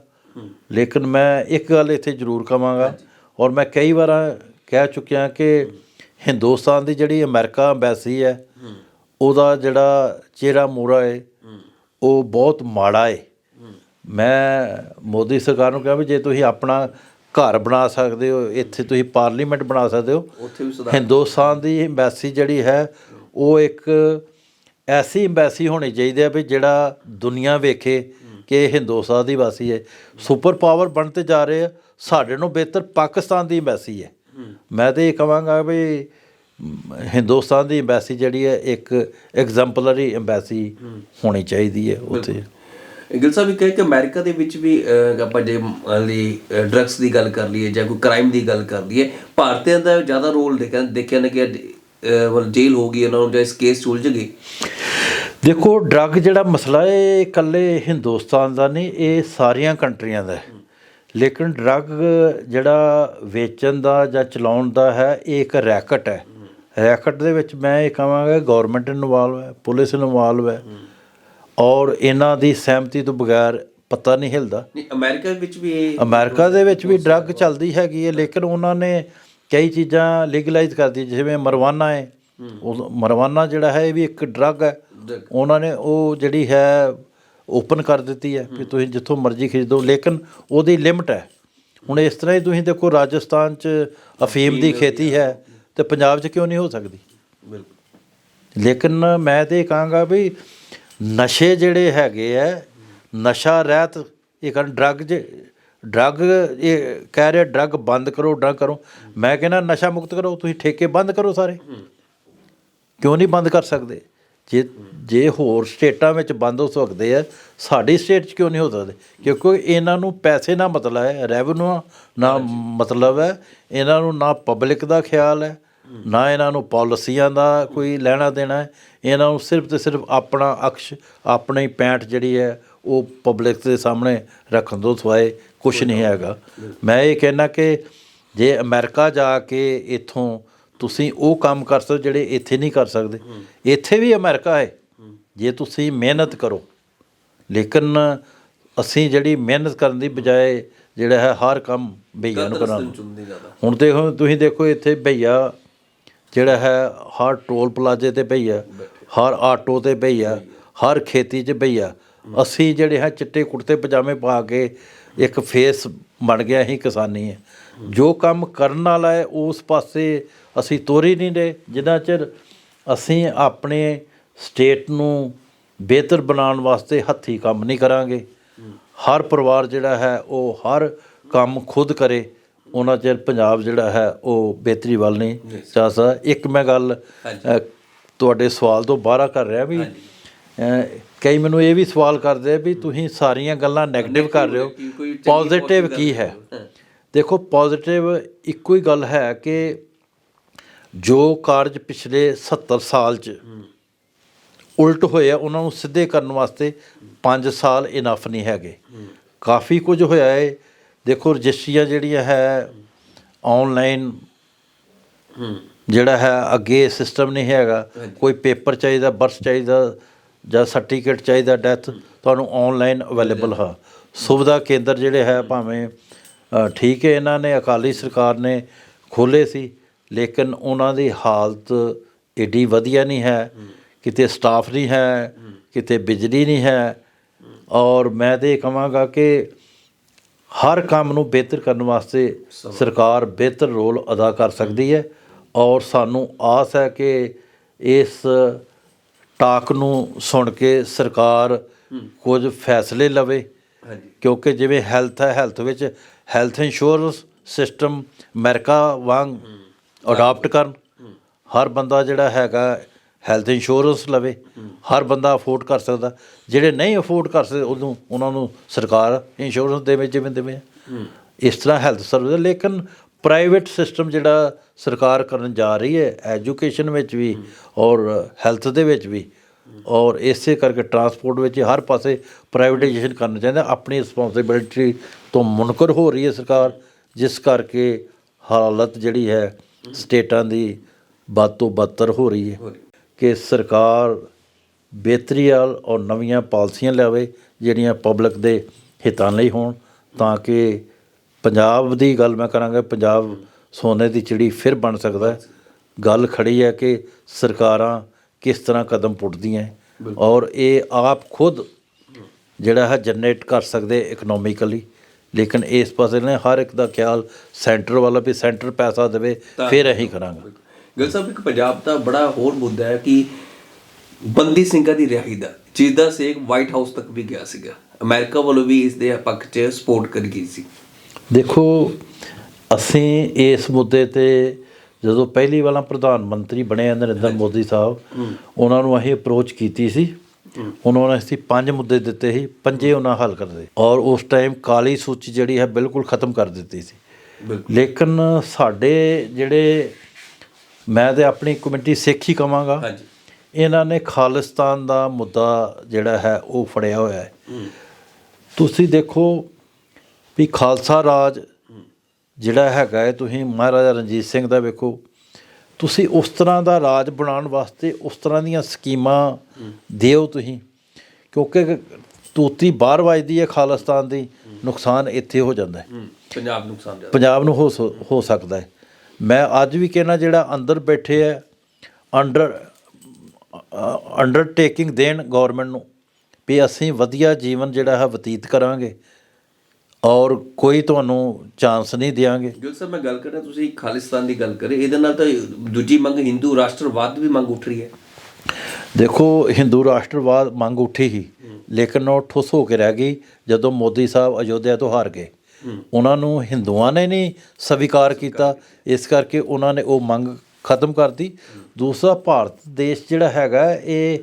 ਲੇਕਿਨ ਮੈਂ ਇੱਕ ਗੱਲ ਇੱਥੇ ਜ਼ਰੂਰ ਕਵਾਂਗਾ ਔਰ ਮੈਂ ਕਈ ਵਾਰ ਕਹਿ ਚੁੱਕਿਆ ਕਿ ਹਿੰਦੁਸਤਾਨ ਦੀ ਜਿਹੜੀ ਅਮਰੀਕਾ ਐਮਬੈਸੀ ਹੈ ਉਹਦਾ ਜਿਹੜਾ ਚਿਹਰਾ ਮੂਰਾ ਹੈ ਉਹ ਬਹੁਤ ਮਾੜਾ ਹੈ। ਮੈਂ ਮੋਦੀ ਸਰਕਾਰ ਨੂੰ ਕਿਹਾ ਵੀ ਜੇ ਤੁਸੀਂ ਆਪਣਾ ਘਰ ਬਣਾ ਸਕਦੇ ਹੋ ਇੱਥੇ ਤੁਸੀਂ ਪਾਰਲੀਮੈਂਟ ਬਣਾ ਸਕਦੇ ਹੋ। ਉੱਥੇ ਵੀ ਸੁਧਾਰ। ਹਿੰਦੁਸਤਾਨ ਦੀ ਐਮਬੈਸੀ ਜਿਹੜੀ ਹੈ ਉਹ ਇੱਕ ਐਸੀ ਐਮਬੈਸੀ ਹੋਣੀ ਚਾਹੀਦੀ ਹੈ ਵੀ ਜਿਹੜਾ ਦੁਨੀਆ ਵੇਖੇ ਕਿ ਇਹ ਹਿੰਦੁਸਤਾਨ ਦੀ ਵਾਸੀ ਹੈ। ਸੁਪਰ ਪਾਵਰ ਬਣਤੇ ਜਾ ਰਹੇ ਆ ਸਾਡੇ ਨੂੰ ਬਿਹਤਰ ਪਾਕਿਸਤਾਨ ਦੀ ਐਮਬੈਸੀ ਹੈ। ਮੈਂ ਤੇ ਇਹ ਕਹਾਂਗਾ ਵੀ ਹਿੰਦੁਸਤਾਨ ਦੀ ਐਮਬੈਸੀ ਜਿਹੜੀ ਹੈ ਇੱਕ ਐਗਜ਼ੈਂਪਲਰੀ ਐਮਬੈਸੀ ਹੋਣੀ ਚਾਹੀਦੀ ਹੈ ਉੱਥੇ। ਗਿਲ ਸਾਹਿਬ ਵੀ ਕਹੇ ਕਿ ਅਮਰੀਕਾ ਦੇ ਵਿੱਚ ਵੀ ਆਪਾਂ ਜੇ ਲਈ ਡਰੱਗਸ ਦੀ ਗੱਲ ਕਰ ਲਈਏ ਜਾਂ ਕੋਈ ਕ੍ਰਾਈਮ ਦੀ ਗੱਲ ਕਰ ਲਈਏ, ਭਾਰਤੀਆਂ ਦਾ ਜ਼ਿਆਦਾ ਰੋਲ ਦੇਖਿਆ ਦੇਖਿਆ ਨਾ ਕਿ ਮਤਲਬ ਜੇਲ੍ਹ ਹੋ ਗਈ, ਉਹਨਾਂ ਨੂੰ ਜਾਂ ਇਸ ਕੇਸ ਸੁਲਝ ਉਲਝ ਗਏ। ਦੇਖੋ ਡਰੱਗ ਜਿਹੜਾ ਮਸਲਾ ਇਹ ਇਕੱਲੇ ਹਿੰਦੁਸਤਾਨ ਦਾ ਨਹੀਂ, ਇਹ ਸਾਰੀਆਂ ਕੰਟਰੀਆਂ ਦਾ ਹੈ। ਲੇਕਿਨ ਡਰੱਗ ਜਿਹੜਾ ਵੇਚਣ ਦਾ ਜਾਂ ਚਲਾਉਣ ਦਾ ਹੈ, ਇਹ ਇੱਕ ਰੈਕਟ ਹੈ। ਰੈਕਟ ਦੇ ਵਿੱਚ ਮੈਂ ਇਹ ਕਹਾਂਗਾ ਗਵਰਨਮੈਂਟ ਇਨਵੋਲਵ ਹੈ ਪੁਲਿਸ ਇਨਵੋਲਵ ਹੈ। ਔਰ ਇਹਨਾਂ ਦੀ ਸਹਿਮਤੀ ਤੋਂ ਬਗੈਰ ਪਤਾ ਨਹੀਂ ਹਿਲਦਾ। ਨਹੀਂ ਅਮਰੀਕਾ ਵਿੱਚ ਵੀ ਇਹ ਅਮਰੀਕਾ ਦੇ ਵਿੱਚ ਵੀ ਡਰੱਗ ਚੱਲਦੀ ਹੈਗੀ ਹੈ ਲੇਕਿਨ ਉਹਨਾਂ ਨੇ ਕਈ ਚੀਜ਼ਾਂ ਲੀਗਲਾਈਜ਼ ਕਰ ਦਿੱਤੀ ਜਿਵੇਂ ਮਰਵਾਨਾ ਹੈ। ਉਹ ਮਰਵਾਨਾ ਜਿਹੜਾ ਹੈ ਇਹ ਵੀ ਇੱਕ ਡਰੱਗ ਹੈ। ਉਹਨਾਂ ਨੇ ਉਹ ਜਿਹੜੀ ਹੈ ਓਪਨ ਕਰ ਦਿੱਤੀ ਹੈ ਕਿ ਤੁਸੀਂ ਜਿੱਥੋਂ ਮਰਜ਼ੀ ਖਰੀਦੋ ਲੇਕਿਨ ਉਹਦੀ ਲਿਮਟ ਹੈ। ਹੁਣ ਇਸ ਤਰ੍ਹਾਂ ਹੀ ਤੁਸੀਂ ਦੇਖੋ ਰਾਜਸਥਾਨ 'ਚ ਅਫੀਮ ਦੀ ਖੇਤੀ ਹੈ ਤੇ ਪੰਜਾਬ 'ਚ ਕਿਉਂ ਨਹੀਂ ਹੋ ਸਕਦੀ? ਬਿਲਕੁਲ। ਲੇਕਿਨ ਮੈਂ ਤੇ ਕਹਾਂਗਾ ਵੀ ਨਸ਼ੇ ਜਿਹੜੇ ਹੈਗੇ ਆ ਨਸ਼ਾ ਰਹਿਤ ਇਹ ਕਰਨ ਡਰੱਗ ਜੇ ਡਰੱਗ ਇਹ ਕਹਿ ਰਿਹਾ ਡਰੱਗ ਬੰਦ ਕਰੋ ਡਰੱਗ ਕਰੋ। ਮੈਂ ਕਹਿੰਦਾ ਨਸ਼ਾ ਮੁਕਤ ਕਰੋ ਤੁਸੀਂ ਠੇਕੇ ਬੰਦ ਕਰੋ ਸਾਰੇ। ਕਿਉਂ ਨਹੀਂ ਬੰਦ ਕਰ ਸਕਦੇ? ਜੇ ਜੇ ਹੋਰ ਸਟੇਟਾਂ ਵਿੱਚ ਬੰਦ ਹੋ ਸਕਦੇ ਆ ਸਾਡੀ ਸਟੇਟ 'ਚ ਕਿਉਂ ਨਹੀਂ ਹੋ ਸਕਦੇ? ਕਿਉਂਕਿ ਇਹਨਾਂ ਨੂੰ ਪੈਸੇ ਨਾਲ ਮਤਲਬ ਹੈ ਰੈਵਨਿਊ ਨਾਲ ਮਤਲਬ ਹੈ ਇਹਨਾਂ ਨੂੰ ਨਾ ਪਬਲਿਕ ਦਾ ਖਿਆਲ ਹੈ ਨਾ ਇਹਨਾਂ ਨੂੰ ਪਾਲਿਸੀਆਂ ਦਾ ਕੋਈ ਲੈਣਾ ਦੇਣਾ ਹੈ। ਇਹਨਾਂ ਨੂੰ ਸਿਰਫ ਤੇ ਸਿਰਫ ਆਪਣਾ ਅਕਸ਼ ਆਪਣੀ ਪੈਂਟ ਜਿਹੜੀ ਹੈ ਉਹ ਪਬਲਿਕ ਦੇ ਸਾਹਮਣੇ ਰੱਖਣ ਤੋਂ ਸਿਵਾਏ ਕੁਝ ਨਹੀਂ ਹੈਗਾ। ਮੈਂ ਇਹ ਕਹਿਣਾ ਕਿ ਜੇ ਅਮਰੀਕਾ ਜਾ ਕੇ ਇੱਥੋਂ ਤੁਸੀਂ ਉਹ ਕੰਮ ਕਰ ਸਕਦੇ ਜਿਹੜੇ ਇੱਥੇ ਨਹੀਂ ਕਰ ਸਕਦੇ। ਇੱਥੇ ਵੀ ਅਮਰੀਕਾ ਹੈ। ਜੇ ਤੁਸੀਂ ਮਿਹਨਤ ਕਰੋ ਲੇਕਿਨ ਅਸੀਂ ਜਿਹੜੀ ਮਿਹਨਤ ਕਰਨ ਦੀ ਬਜਾਏ ਜਿਹੜਾ ਹੈ ਹਰ ਕੰਮ ਭਈਆ ਨੂੰ ਜ਼ਿਆਦਾ। ਹੁਣ ਦੇਖੋ ਤੁਸੀਂ ਦੇਖੋ ਇੱਥੇ ਭਈਆ ਜਿਹੜਾ ਹੈ, ਹਰ ਟੋਲ ਪਲਾਜ਼ੇ ਤੇ ਪਈ ਆ, ਹਰ ਆਟੋ ਤੇ ਪਈ ਆ, ਹਰ ਖੇਤੀ 'ਚ ਪਈ ਆ। ਅਸੀਂ ਜਿਹੜੇ ਹੈ, ਚਿੱਟੇ ਕੁੜਤੇ, ਪਜਾਮੇ ਪਾ ਕੇ ਇੱਕ ਫੇਸ ਬਣ ਗਿਆ ਹੀ ਕਿਸਾਨੀ ਹੈ ਜੋ ਕੰਮ ਕਰਨ ਵਾਲਾ ਹੈ, ਉਸ ਪਾਸੇ ਅਸੀਂ ਤੋਰੀ ਨਹੀਂ ਰਹੇ ਜਿੰਨਾ ਚਿਰ ਅਸੀਂ ਆਪਣੇ ਸਟੇਟ ਨੂੰ ਬਿਹਤਰ ਬਣਾਉਣ ਵਾਸਤੇ ਹੱਥੀ ਕੰਮ ਨਹੀਂ ਕਰਾਂਗੇ, ਹਰ ਪਰਿਵਾਰ ਜਿਹੜਾ ਹੈ, ਉਹ ਹਰ ਕੰਮ ਖੁਦ ਕਰੇ। ਉਹਨਾਂ ਚਿਰ ਪੰਜਾਬ ਜਿਹੜਾ ਹੈ ਉਹ ਬਿਹਤਰੀ ਵੱਲ ਨਹੀਂ ਜਾ ਸਕਦਾ। ਇੱਕ ਮੈਂ ਗੱਲ ਤੁਹਾਡੇ ਸਵਾਲ ਤੋਂ ਬਾਹਰਾ ਕਰ ਰਿਹਾ ਵੀ ਕਈ ਮੈਨੂੰ ਇਹ ਵੀ ਸਵਾਲ ਕਰਦੇ ਆ ਵੀ ਤੁਸੀਂ ਸਾਰੀਆਂ ਗੱਲਾਂ 네ਗੇਟਿਵ ਕਰ ਰਹੇ ਹੋ। ਪੋਜ਼ਿਟਿਵ ਕੀ ਹੈ? ਹਾਂ। ਦੇਖੋ ਪੋਜ਼ਿਟਿਵ ਇੱਕੋ ਹੀ ਗੱਲ ਹੈ ਕਿ ਜੋ ਕਾਰਜ ਪਿਛਲੇ 70 ਸਾਲ ਚ ਉਲਟ ਹੋਇਆ ਉਹਨਾਂ ਨੂੰ ਸਿੱਧੇ ਕਰਨ ਵਾਸਤੇ 5 ਸਾਲ ਇਨਫ ਨਹੀਂ ਹੈਗੇ। ਕਾਫੀ ਕੁਝ ਹੋਇਆ ਹੈ ਦੇਖੋ ਰਜਿਸਟਰੀਆਂ ਜਿਹੜੀਆਂ ਹੈ ਆਨਲਾਈਨ ਜਿਹੜਾ ਹੈ ਅੱਗੇ ਸਿਸਟਮ ਨਹੀਂ ਹੈਗਾ। ਕੋਈ ਪੇਪਰ ਚਾਹੀਦਾ ਬਰਥ ਚਾਹੀਦਾ ਜਾਂ ਸਰਟੀਫਿਕੇਟ ਚਾਹੀਦਾ ਡੈਥ ਤੁਹਾਨੂੰ ਆਨਲਾਈਨ ਅਵੇਲੇਬਲ ਹੈ। ਸੁਵਿਧਾ ਕੇਂਦਰ ਜਿਹੜੇ ਹੈ ਭਾਵੇਂ ਠੀਕ ਹੈ ਇਹਨਾਂ ਨੇ ਅਕਾਲੀ ਸਰਕਾਰ ਨੇ ਖੋਲੇ ਸੀ ਲੇਕਿਨ ਉਹਨਾਂ ਦੀ ਹਾਲਤ ਏਡੀ ਵਧੀਆ ਨਹੀਂ ਹੈ। ਕਿਤੇ ਸਟਾਫ ਨਹੀਂ ਹੈ ਕਿਤੇ ਬਿਜਲੀ ਨਹੀਂ ਹੈ। ਔਰ ਮੈਂ ਤੇ ਕਹਾਂਗਾ ਕਿ ਹਰ ਕੰਮ ਨੂੰ ਬਿਹਤਰ ਕਰਨ ਵਾਸਤੇ ਸਰਕਾਰ ਬਿਹਤਰ ਰੋਲ ਅਦਾ ਕਰ ਸਕਦੀ ਹੈ ਔਰ ਸਾਨੂੰ ਆਸ ਹੈ ਕਿ ਇਸ ਟਾਕ ਨੂੰ ਸੁਣ ਕੇ ਸਰਕਾਰ ਕੁਝ ਫੈਸਲੇ ਲਵੇ। ਹਾਂਜੀ। ਕਿਉਂਕਿ ਜਿਵੇਂ ਹੈਲਥ ਹੈ ਹੈਲਥ ਵਿੱਚ ਹੈਲਥ ਇੰਸ਼ੋਰੈਂਸ ਸਿਸਟਮ ਅਮਰੀਕਾ ਵਾਂਗ ਅਡਾਪਟ ਕਰਨ। ਹਰ ਬੰਦਾ ਜਿਹੜਾ ਹੈਗਾ ਹੈਲਥ ਇੰਸ਼ੋਰੈਂਸ ਲਵੇ, ਹਰ ਬੰਦਾ ਅਫੋਰਡ ਕਰ ਸਕਦਾ। ਜਿਹੜੇ ਨਹੀਂ ਅਫੋਰਡ ਕਰ ਸਕਦੇ, ਉਹਨੂੰ, ਉਹਨਾਂ ਨੂੰ ਸਰਕਾਰ ਇੰਸ਼ੋਰੈਂਸ ਦੇਵੇ, ਜਿਵੇਂ ਦੇਵੇ। ਇਸ ਤਰ੍ਹਾਂ ਹੈਲਥ ਸਰਵਿਸ, ਲੇਕਿਨ ਪ੍ਰਾਈਵੇਟ ਸਿਸਟਮ ਜਿਹੜਾ ਸਰਕਾਰ ਕਰਨ ਜਾ ਰਹੀ ਹੈ, ਐਜੂਕੇਸ਼ਨ ਵਿੱਚ ਵੀ ਔਰ ਹੈਲਥ ਦੇ ਵਿੱਚ ਵੀ, ਔਰ ਇਸੇ ਕਰਕੇ ਟਰਾਂਸਪੋਰਟ ਵਿੱਚ ਹਰ ਪਾਸੇ ਪ੍ਰਾਈਵੇਟਾਈਜੇਸ਼ਨ ਕਰਨਾ ਚਾਹੁੰਦਾ। ਆਪਣੀ ਰਿਸਪੌਂਸਿਬਿਲਟੀ ਤੋਂ ਮੁਨਕਰ ਹੋ ਰਹੀ ਹੈ ਸਰਕਾਰ, ਜਿਸ ਕਰਕੇ ਹਾਲਤ ਜਿਹੜੀ ਹੈ, ਸਟੇਟਾਂ ਦੀ ਬਦ ਤੋਂ ਬਦਤਰ ਹੋ ਰਹੀ ਹੈ। ਕਿ ਸਰਕਾਰ ਬਿਹਤਰੀ ਵਾਲ ਔਰ ਨਵੀਆਂ ਪਾਲਸੀਆਂ ਲਿਆਵੇ ਜਿਹੜੀਆਂ ਪਬਲਿਕ ਦੇ ਹਿੱਤਾਂ ਲਈ ਹੋਣ ਤਾਂ ਕਿ ਪੰਜਾਬ ਦੀ ਗੱਲ ਮੈਂ ਕਰਾਂਗਾ ਪੰਜਾਬ ਸੋਨੇ ਦੀ ਚਿੜੀ ਫਿਰ ਬਣ ਸਕਦਾ ਹੈ। ਗੱਲ ਖੜੀ ਹੈ ਕਿ ਸਰਕਾਰਾਂ ਕਿਸ ਤਰ੍ਹਾਂ ਕਦਮ ਪੁੱਟਦੀਆਂ ਔਰ ਇਹ ਆਪ ਖੁਦ ਜਿਹੜਾ ਹੈ ਜਨਰੇਟ ਕਰ ਸਕਦੇ ਇਕਨੋਮਿਕਲੀ ਲੇਕਿਨ ਇਸ ਪਾਸੇ ਨੇ ਹਰ ਇੱਕ ਦਾ ਖਿਆਲ ਸੈਂਟਰ ਵਾਲਾ ਵੀ ਸੈਂਟਰ ਪੈਸਾ ਦੇਵੇ ਫਿਰ ਅਸੀਂ ਕਰਾਂਗੇ। ਗਿਲ ਸਾਹਿਬ ਇੱਕ ਪੰਜਾਬ ਦਾ ਬੜਾ ਹੋਰ ਮੁੱਦਾ ਹੈ ਕਿ ਬੰਦੀ ਸਿੰਘਾਂ ਦੀ ਰਿਹਾਈ ਦਾ ਜਿਸ ਦਾ ਸੇਕ ਵਾਈਟ ਹਾਊਸ ਤੱਕ ਵੀ ਗਿਆ ਸੀਗਾ। ਅਮਰੀਕਾ ਵੱਲੋਂ ਵੀ ਇਸ ਦੇ ਪੱਖ 'ਚ ਸਪੋਰਟ ਕਰੀ ਗਈ ਸੀ। ਦੇਖੋ ਅਸੀਂ ਇਸ ਮੁੱਦੇ ਤੇ ਜਦੋਂ ਪਹਿਲੀ ਵਾਲਾ ਪ੍ਰਧਾਨ ਮੰਤਰੀ ਬਣੇ ਨਰਿੰਦਰ ਮੋਦੀ ਸਾਹਿਬ ਉਹਨਾਂ ਨੂੰ ਅਸੀਂ ਅਪਰੋਚ ਕੀਤੀ ਸੀ। ਉਹਨਾਂ ਨੇ ਅਸੀਂ ਪੰਜ ਮੁੱਦੇ ਦਿੱਤੇ ਸੀ ਪੰਜੇ ਉਹਨਾਂ ਹੱਲ ਕਰਦੇ ਔਰ ਉਸ ਟਾਈਮ ਕਾਲੀ ਸੂਚੀ ਜਿਹੜੀ ਹੈ ਬਿਲਕੁਲ ਖਤਮ ਕਰ ਦਿੱਤੀ ਸੀ। ਲੇਕਿਨ ਸਾਡੇ ਜਿਹੜੇ ਮੈਂ ਤੇ ਆਪਣੀ ਕਮੇਟੀ ਸਿੱਖ ਹੀ ਕਵਾਂਗਾ। ਹਾਂਜੀ। ਇਹਨਾਂ ਨੇ ਖਾਲਿਸਤਾਨ ਦਾ ਮੁੱਦਾ ਜਿਹੜਾ ਹੈ ਉਹ ਫੜਿਆ ਹੋਇਆ ਹੈ। ਤੁਸੀਂ ਦੇਖੋ ਵੀ ਖਾਲਸਾ ਰਾਜ ਜਿਹੜਾ ਹੈਗਾ ਹੈ ਤੁਸੀਂ ਮਹਾਰਾਜਾ ਰਣਜੀਤ ਸਿੰਘ ਦਾ ਵੇਖੋ ਤੁਸੀਂ ਉਸ ਤਰ੍ਹਾਂ ਦਾ ਰਾਜ ਬਣਾਉਣ ਵਾਸਤੇ ਉਸ ਤਰ੍ਹਾਂ ਦੀਆਂ ਸਕੀਮਾਂ ਦਿਓ ਤੁਸੀਂ ਕਿਉਂਕਿ ਤੂਤੀ ਬਾਹਰ ਵੱਜਦੀ ਹੈ ਖਾਲਿਸਤਾਨ ਦੀ ਨੁਕਸਾਨ ਇੱਥੇ ਹੋ ਜਾਂਦਾ ਹੈ। ਪੰਜਾਬ ਨੁਕਸਾਨ ਪੰਜਾਬ ਨੂੰ ਹੋ ਸਕਦਾ ਹੈ। ਮੈਂ ਅੱਜ ਵੀ ਕਹਿਣਾ ਜਿਹੜਾ ਅੰਦਰ ਬੈਠੇ ਹੈ ਅੰਡਰ ਅੰਡਰਟੇਕਿੰਗ ਦੇਣ ਗਵਰਨਮੈਂਟ ਨੂੰ ਵੀ ਅਸੀਂ ਵਧੀਆ ਜੀਵਨ ਜਿਹੜਾ ਹੈ ਬਤੀਤ ਕਰਾਂਗੇ ਔਰ ਕੋਈ ਤੁਹਾਨੂੰ ਚਾਂਸ ਨਹੀਂ ਦਿਆਂਗੇ। ਗਿਲ ਸਾਹਿਬ ਮੈਂ ਗੱਲ ਕਰਾਂ ਤੁਸੀਂ ਖਾਲਿਸਤਾਨ ਦੀ ਗੱਲ ਕਰੇ ਇਹਦੇ ਨਾਲ ਤਾਂ ਦੂਜੀ ਮੰਗ ਹਿੰਦੂ ਰਾਸ਼ਟਰਵਾਦ ਵੀ ਮੰਗ ਉੱਠ ਰਹੀ ਹੈ। ਦੇਖੋ ਹਿੰਦੂ ਰਾਸ਼ਟਰਵਾਦ ਮੰਗ ਉੱਠੀ ਹੀ ਲੇਕਿਨ ਉਹ ਠੁੱਸ ਹੋ ਕੇ ਰਹਿ ਗਈ ਜਦੋਂ ਮੋਦੀ ਸਾਹਿਬ ਅਯੋਧਿਆ ਤੋਂ ਹਾਰ ਗਏ। ਉਹਨਾਂ ਨੂੰ ਹਿੰਦੂਆਂ ਨੇ ਨਹੀਂ ਸਵੀਕਾਰ ਕੀਤਾ। ਇਸ ਕਰਕੇ ਉਹਨਾਂ ਨੇ ਉਹ ਮੰਗ ਖਤਮ ਕਰਤੀ। ਦੂਸਰਾ, ਭਾਰਤ ਦੇਸ਼ ਜਿਹੜਾ ਹੈਗਾ, ਇਹ